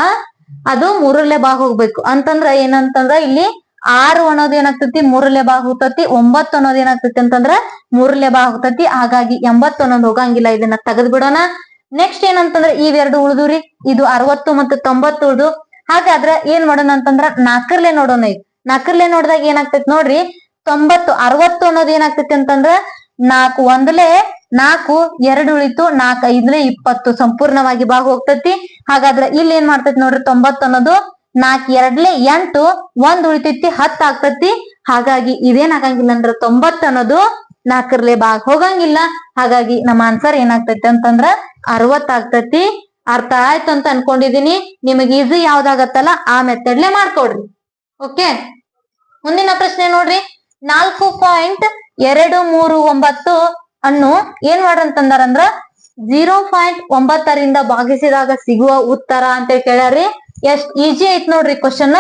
ಅದು ಮೂರರ್ಲೆ ಭಾಗ ಹೋಗ್ಬೇಕು. ಅಂತಂದ್ರ ಏನಂತಂದ್ರ ಇಲ್ಲಿ ಆರು ಅನ್ನೋದು ಏನಾಗ್ತತಿ? ಮೂರರ್ಲೆ ಭಾಗ ಹೋಗ್ತತಿ. ಒಂಬತ್ತು ಅನ್ನೋದು ಏನಾಗ್ತತಿ ಅಂತಂದ್ರ ಮೂರರ್ಲೆ ಭಾಗ ಹೋಗ್ತತಿ. ಹಾಗಾಗಿ ಎಂಬತ್ತು ಅನ್ನೋದು ಹೋಗಂಗಿಲ್ಲ, ಇದನ್ನ ತೆಗೆದ್ ಬಿಡೋಣ. ನೆಕ್ಸ್ಟ್ ಏನಂತಂದ್ರ ಇವೆರಡು ಉಳ್ದುರಿ ಇದು ಅರವತ್ತು ಮತ್ತು ತೊಂಬತ್ತು ಉಳ್ದು. ಹಾಗಾದ್ರ ಏನ್ ಮಾಡೋಣ ಅಂತಂದ್ರ ನಾಕರ್ಲೆ ನೋಡೋಣ ಈಗ. ನಾಕರ್ಲೆ ನೋಡಿದಾಗ ಏನಾಗ್ತೈತಿ ನೋಡ್ರಿ? ತೊಂಬತ್ತು, ಅರವತ್ತು ಅನ್ನೋದು ಏನಾಗ್ತೈತಿ ಅಂತಂದ್ರ ನಾಲ್ಕು ಒಂದ್ಲೆ ನಾಲ್ಕು, ಎರಡು ಉಳಿತು ನಾಲ್ಕು ಐದ್ಲೆ ಇಪ್ಪತ್ತು. ಸಂಪೂರ್ಣವಾಗಿ ಭಾಗ ಹೋಗ್ತತಿ. ಹಾಗಾದ್ರೆ ಇಲ್ಲಿ ಏನ್ ಮಾಡ್ತೈತಿ ನೋಡ್ರಿ? ತೊಂಬತ್ತು ಅನ್ನೋದು ನಾಲ್ಕು ಎರಡ್ಲೆ ಎಂಟು, ಒಂದ್ ಉಳಿತೈತಿ, ಹತ್ತ್ ಆಗ್ತತಿ. ಹಾಗಾಗಿ ಇದೇನ್ ಆಗಂಗಿಲ್ಲ ಅಂದ್ರ ತೊಂಬತ್ತು ಅನ್ನೋದು ನಾಲ್ಕರ್ಲೆ ಭಾಗ ಹೋಗಂಗಿಲ್ಲ. ಹಾಗಾಗಿ ನಮ್ಮ ಆನ್ಸರ್ ಏನಾಗ್ತೈತಿ ಅಂತಂದ್ರ ಅರವತ್ ಆಗ್ತೈತಿ. ಅರ್ಥ ಆಯ್ತು ಅಂತ ಅನ್ಕೊಂಡಿದೀನಿ. ನಿಮಗೆ ಈಸಿ ಯಾವ್ದಾಗತ್ತಲ್ಲ ಆ ಮೆಥಡ್ಲೆ ಮಾಡ್ಕೊಡ್ರಿ. ಓಕೆ ಮುಂದಿನ ಪ್ರಶ್ನೆ ನೋಡ್ರಿ. ನಾಲ್ಕು ಪಾಯಿಂಟ್ ಎರಡು ಮೂರು ಒಂಬತ್ತು ಅನ್ನು ಏನ್ ಮಾಡ್ರಂತಂದಾರಂದ್ರ, ಜೀರೋ ಪಾಯಿಂಟ್ ಒಂಬತ್ತರಿಂದ ಭಾಗಿಸಿದಾಗ ಸಿಗುವ ಉತ್ತರ ಅಂತ ಕೇಳ್ಯಾರಿ ಎಷ್ಟ್ ಈಜಿ ಐತ್ ನೋಡ್ರಿ ಕ್ವಶನ್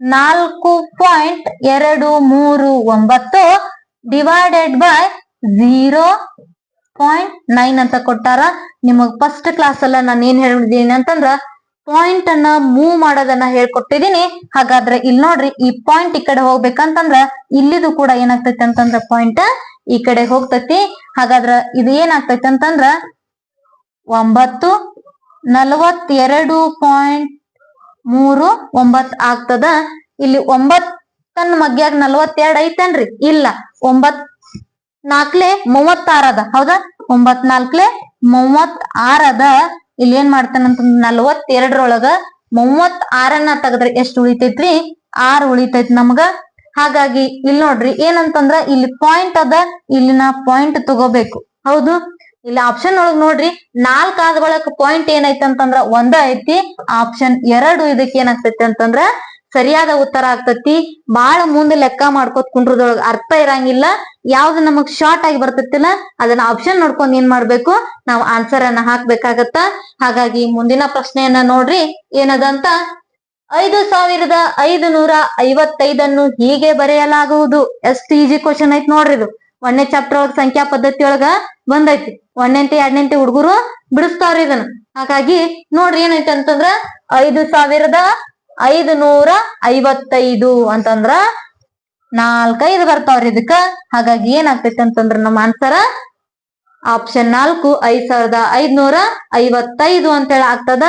ನಾಲ್ಕು ಪಾಯಿಂಟ್ ಎರಡು ಮೂರು ಒಂಬತ್ತು divided by zero point nine ಅಂತ ಕೊಟ್ಟಾರ. ನಿಮಗ್ ಫಸ್ಟ್ ಕ್ಲಾಸ್ ಅಲ್ಲ ನಾನು ಏನ್ ಹೇಳಿದೀನಿ ಅಂತಂದ್ರ ಪಾಯಿಂಟ್ ಅನ್ನ ಮೂವ್ ಮಾಡೋದನ್ನ ಹೇಳ್ಕೊಟ್ಟಿದೀನಿ. ಹಾಗಾದ್ರೆ ಇಲ್ಲಿ ನೋಡ್ರಿ ಈ ಪಾಯಿಂಟ್ ಈ ಕಡೆ ಹೋಗ್ಬೇಕಂತಂದ್ರ ಇಲ್ಲಿದು ಕೂಡ ಏನಾಗ್ತೈತಿ ಅಂತಂದ್ರ ಪಾಯಿಂಟ್ ಈ ಕಡೆ ಹೋಗ್ತೈತಿ. ಹಾಗಾದ್ರ ಇದು ಏನಾಗ್ತೈತಿ ಅಂತಂದ್ರ ಒಂಬತ್ತು ನಲವತ್ತೆರಡು ಪಾಯಿಂಟ್ ಮೂರು ಒಂಬತ್ ಆಗ್ತದ? ಇಲ್ಲಿ ಒಂಬತ್ತನ್ ಮಗ್ಯಾಗ ನಲ್ವತ್ತೆರಡ್ ಐತೇನ್ರಿ? ಇಲ್ಲ, ಒಂಬತ್ ನಾಲ್ಕಲೆ ಮೂವತ್ತಾರ ಅದ, ಹೌದಾ? ಒಂಬತ್ ನಾಲ್ಕಲೆ ಮೂವತ್ ಆರ್ ಅದ. ಇಲ್ಲಿ ಏನ್ ಮಾಡ್ತಾನಂತ ನಲ್ವತ್ತೆರಡರೊಳಗ ಮೂವತ್ ಆರನ್ನ ತೆಗದ್ರೆ ಎಷ್ಟ್ ಉಳಿತೈತ್ರಿ? ಆರ್ ಉಳಿತೈತ್ ನಮ್ಗ. ಹಾಗಾಗಿ ಇಲ್ಲಿ ನೋಡ್ರಿ, ಏನಂತಂದ್ರ ಇಲ್ಲಿ ಪಾಯಿಂಟ್ ಅದ, ಇಲ್ಲಿನ ಪಾಯಿಂಟ್ ತಗೋಬೇಕು. ಹೌದು? ಇಲ್ಲಿ ಆಪ್ಷನ್ ಒಳಗ್ ನೋಡ್ರಿ, ನಾಲ್ಕ್ ಆದ ಪಾಯಿಂಟ್ ಏನೈತಿ ಅಂತಂದ್ರ ಒಂದ ಐತಿ ಆಪ್ಷನ್ ಎರಡು ಇದಕ್ಕೆ ಏನಾಗ್ತೈತಿ ಅಂತಂದ್ರ ಸರಿಯಾದ ಉತ್ತರ ಆಗ್ತತಿ. ಬಾಳ ಮುಂದೆ ಲೆಕ್ಕ ಮಾಡ್ಕೋತ ಕುಂಡ್ರದೊಳಗ ಅರ್ಥ ಇರಂಗಿಲ್ಲ, ಯಾವ್ದು ನಮಗ್ ಶಾರ್ಟ್ ಆಗಿ ಬರ್ತತಿಲ್ಲ, ಅದನ್ನ ಆಪ್ಷನ್ ನೋಡ್ಕೊಂಡ್ ಏನ್ ಮಾಡ್ಬೇಕು, ನಾವು ಆನ್ಸರ್ ಅನ್ನ ಹಾಕ್ಬೇಕಾಗತ್ತ. ಹಾಗಾಗಿ ಮುಂದಿನ ಪ್ರಶ್ನೆಯನ್ನ ನೋಡ್ರಿ, ಏನದಂತ? ಐದು ಸಾವಿರದ ಐದು ನೂರ ಐವತ್ತೈದನ್ನು ಹೀಗೆ ಬರೆಯಲಾಗುವುದು. ಎಷ್ಟು ಈಜಿ ಕ್ವಶನ್ ಐತ್ ನೋಡ್ರಿ ಇದು ಒಂದನೇ ಚಾಪ್ಟರ್ ಒಳಗ ಸಂಖ್ಯಾ ಪದ್ಧತಿ ಒಳಗ ಬಂದೈತಿ. ಒಂದನೇಂತೆ ಎರಡನೇಂತೆ ಹುಡುಗರು ಬಿಡಿಸ್ತಾವ್ರಿ ಇದನ್ನ. ಹಾಗಾಗಿ ನೋಡ್ರಿ ಏನೈತಿ ಅಂತಂದ್ರ ಐದು ಸಾವಿರದ ಐದು ನೂರ ಐವತ್ತೈದು ಅಂತಂದ್ರ ನಾಲ್ಕೈದು ಬರ್ತಾವ್ರಿ ಇದಕ್ಕ. ಹಾಗಾಗಿ ಏನಾಗ್ತೈತಿ ಅಂತಂದ್ರ ನಮ್ಮ ಆನ್ಸರ ಆಪ್ಷನ್ ನಾಲ್ಕು, ಐದ್ ಸಾವಿರದ ಐದ್ನೂರ ಐವತ್ತೈದು ಅಂತೇಳಿ ಆಗ್ತದ.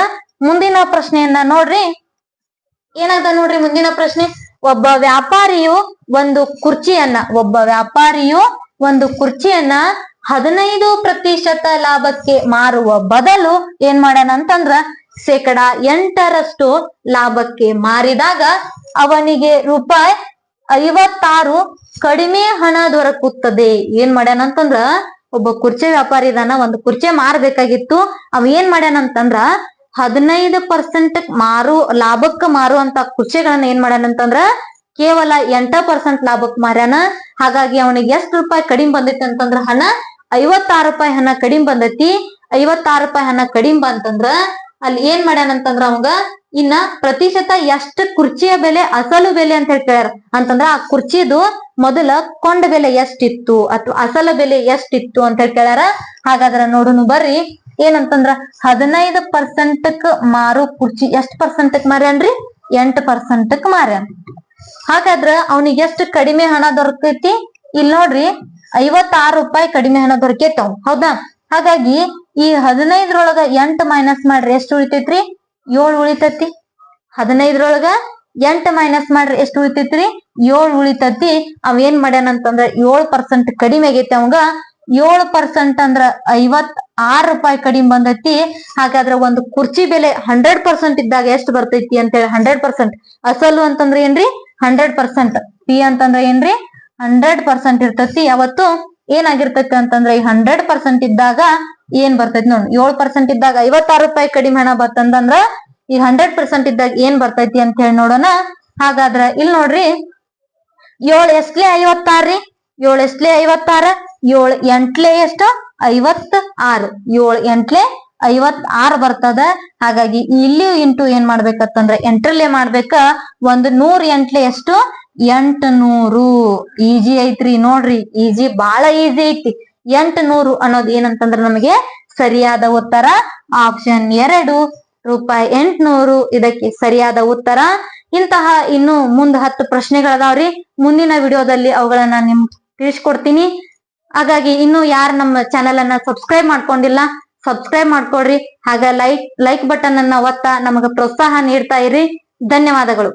ಮುಂದಿನ ಪ್ರಶ್ನೆಯನ್ನ ನೋಡ್ರಿ. ಏನಾಗ್ತದ ನೋಡ್ರಿ ಮುಂದಿನ ಪ್ರಶ್ನೆ? ಒಬ್ಬ ವ್ಯಾಪಾರಿಯು ಒಂದು ಕುರ್ಚಿಯನ್ನ, ಒಬ್ಬ ವ್ಯಾಪಾರಿಯು ಒಂದು ಕುರ್ಚಿಯನ್ನ ಹದಿನೈದು ಪ್ರತಿಶತ ಲಾಭಕ್ಕೆ ಮಾರುವ ಬದಲು ಏನ್ ಮಾಡೋಣ ಅಂತಂದ್ರ ಶೇಕಡ ಎಂಟರಷ್ಟು ಲಾಭಕ್ಕೆ ಮಾರಿದಾಗ ಅವನಿಗೆ ರೂಪಾಯಿ ಐವತ್ತಾರು ಕಡಿಮೆ ಹಣ ದೊರಕುತ್ತದೆ. ಏನ್ ಮಾಡ್ಯಾನ ಅಂತಂದ್ರ ಒಬ್ಬ ಕುರ್ಚಿ ಇದನ್ನ ಒಂದು ಕುರ್ಚಿ ಮಾರಬೇಕಾಗಿತ್ತು. ಅವ ಏನ್ ಮಾಡ್ಯಾನ ಅಂತಂದ್ರ ಹದಿನೈದು ಪರ್ಸೆಂಟ್ ಮಾರು, ಲಾಭಕ್ಕ ಮಾರುವಂತ ಕುರ್ಚಿಗಳನ್ನ ಏನ್ ಅಂತಂದ್ರ ಕೇವಲ ಎಂಟ ಪರ್ಸೆಂಟ್ ಲಾಭಕ್ ಮಾರ್ಯಾನ. ಹಾಗಾಗಿ ಅವನಿಗೆ ಎಷ್ಟು ರೂಪಾಯಿ ಕಡಿಮೆ ಬಂದೈತಿ ಅಂತಂದ್ರ ಹಣ ಐವತ್ತಾರು ರೂಪಾಯಿ ಹಣ ಕಡಿಮೆ ಬಂದೈತಿ. ಐವತ್ತಾರು ರೂಪಾಯಿ ಹಣ ಕಡಿಮೆ ಬಂತಂದ್ರ ಅಲ್ಲಿ ಏನ್ ಮಾಡ್ಯಾನ ಅಂತಂದ್ರ ಅವಂಗ ಇನ್ನ ಪ್ರತಿಶತ ಎಷ್ಟು ಕುರ್ಚಿಯ ಬೆಲೆ, ಅಸಲು ಬೆಲೆ ಅಂತ ಹೇಳಿ ಕೇಳ್ಯಾರ. ಅಂತಂದ್ರ ಆ ಕುರ್ಚಿದು ಮೊದಲ ಕೊಂಡ ಬೆಲೆ ಎಷ್ಟಿತ್ತು ಅಥವಾ ಅಸಲ ಬೆಲೆ ಎಷ್ಟಿತ್ತು ಅಂತ ಹೇಳಿ ಕೇಳ್ಯಾರ. ಹಾಗಾದ್ರ ನೋಡುನು ಬರ್ರಿ. ಏನಂತಂದ್ರ ಹದಿನೈದು ಪರ್ಸೆಂಟ್ಕ್ ಮಾರು ಕುರ್ಚಿ ಎಷ್ಟ್ ಪರ್ಸೆಂಟ್ಕ್ ಮಾರ್ಯಾನ್ರಿ? ಎಂಟ್ ಪರ್ಸೆಂಟ್ಕ್ ಮಾರ್ಯಾನ್. ಹಾಗಾದ್ರ ಅವ್ನಿಗೆ ಎಷ್ಟು ಕಡಿಮೆ ಹಣ ದೊರಕೈತಿ? ಇಲ್ಲಿ ನೋಡ್ರಿ ಐವತ್ತಾರು ರೂಪಾಯಿ ಕಡಿಮೆ ಹಣ ದೊರಕೈತಿ ಅವ್. ಹೌದಾ? ಹಾಗಾಗಿ ಈ ಹದಿನೈದ್ರೊಳಗ ಎಂಟ್ ಮೈನಸ್ ಮಾಡ್ರಿ ಎಷ್ಟು ಉಳಿತೈತ್ರಿ? ಏಳು ಉಳಿತೈತಿ. ಹದಿನೈದ್ರೊಳಗ ಎಂಟ್ ಮೈನಸ್ ಮಾಡ್ರಿ ಎಷ್ಟು ಉಳಿತೈತ್ರಿ? ಏಳು ಉಳಿತತಿ. ಅವ್ ಏನ್ ಮಾಡ್ಯಾನಂತಂದ್ರ ಏಳು ಪರ್ಸೆಂಟ್ ಕಡಿಮೆ ಆಗೈತಿ ಅವಂಗ. ಏಳು ಪರ್ಸೆಂಟ್ ಅಂದ್ರ ಐವತ್ ಆರ್ ರೂಪಾಯಿ ಕಡಿಮೆ ಬಂದೈತಿ. ಹಾಗಾದ್ರೆ ಒಂದು ಕುರ್ಚಿ ಬೆಲೆ ಹಂಡ್ರೆಡ್ ಪರ್ಸೆಂಟ್ ಇದ್ದಾಗ ಎಷ್ಟು ಬರ್ತೈತಿ ಅಂತೇಳಿ ಹಂಡ್ರೆಡ್ ಪರ್ಸೆಂಟ್ ಅಸಲು ಅಂತಂದ್ರ ಏನ್ರಿ? ಹಂಡ್ರೆಡ್ ಪರ್ಸೆಂಟ್ ಪಿ ಅಂತಂದ್ರ ಏನ್ರಿ? ಹಂಡ್ರೆಡ್ ಪರ್ಸೆಂಟ್ ಇರ್ತೈತಿ. ಯಾವತ್ತು ಏನಾಗಿರ್ತೈತಿ ಅಂತಂದ್ರ ಈ ಹಂಡ್ರೆಡ್ ಪರ್ಸೆಂಟ್ ಇದ್ದಾಗ ಏನ್ ಬರ್ತೈತಿ ನೋಡಿ. ಏಳು ಪರ್ಸೆಂಟ್ ಇದ್ದಾಗ ಐವತ್ತಾರು ರೂಪಾಯಿ ಕಡಿಮೆ ಹಣ ಬರ್ತಂದ್ರ ಈ ಹಂಡ್ರೆಡ್ ಪರ್ಸೆಂಟ್ ಇದ್ದಾಗ ಏನ್ ಬರ್ತೈತಿ ಅಂತ ಹೇಳಿ ನೋಡೋಣ. ಹಾಗಾದ್ರ ಇಲ್ಲಿ ನೋಡ್ರಿ, ಏಳು ಎಷ್ಟ್ಲೆ ಐವತ್ತಾರ್ರಿ ಏಳು ಎಷ್ಟ್ಲೆ ಐವತ್ತಾರ? ಏಳು ಎಂಟ್ಲೆ ಎಷ್ಟು? ಐವತ್ ಆರು ಏಳು ಎಂಟ್ಲೆ ಐವತ್ ಆರ್ ಬರ್ತದ. ಹಾಗಾಗಿ ಇಲ್ಲಿ ಇಂಟು ಏನ್ ಮಾಡ್ಬೇಕತ್ತಂದ್ರ ಎಂಟ್ರಲ್ಲೇ ಮಾಡ್ಬೇಕ. ಒಂದು ನೂರ್ ಎಂಟ್ಲೆ ಎಷ್ಟು? ಎಂಟ್ ನೂರು ಈಜಿ ಐತ್ರಿ ನೋಡ್ರಿ. ಈಜಿ ಬಾಳ ಈಜಿ ಐತಿ. ಎಂಟ್ ನೂರು ಅನ್ನೋದು ಏನಂತಂದ್ರ ನಮಗೆ ಸರಿಯಾದ ಉತ್ತರ ಆಪ್ಷನ್ ಎರಡು. ರೂಪಾಯಿ ಎಂಟ್ನೂರು. ಇದಕ್ಕೆ ಸರಿಯಾದ ಉತ್ತರ. ಇಂತಹ ಇನ್ನು ಮುಂದ್ ಹತ್ತು ಪ್ರಶ್ನೆಗಳದಾವ್ರಿ. ಮುಂದಿನ ವಿಡಿಯೋದಲ್ಲಿ ಅವುಗಳನ್ನ ನಿಮ್ ತಿಳಿಸ್ಕೊಡ್ತೀನಿ. ಹಾಗಾಗಿ ಇನ್ನು ಯಾರು ನಮ್ಮ ಚಾನೆಲ್ ಅನ್ನ ಸಬ್ಸ್ಕ್ರೈಬ್ ಮಾಡ್ಕೊಂಡಿಲ್ಲ ಸಬ್ಸ್ಕ್ರೈಬ್ ಮಾಡ್ಕೊಡ್ರಿ. ಹಾಗ ಲೈಕ್ ಲೈಕ್ ಬಟನ್ ಅನ್ನ ಒತ್ತ ನಮಗ ಪ್ರೋತ್ಸಾಹ ನೀಡ್ತಾ ಇರಿ. ಧನ್ಯವಾದಗಳು.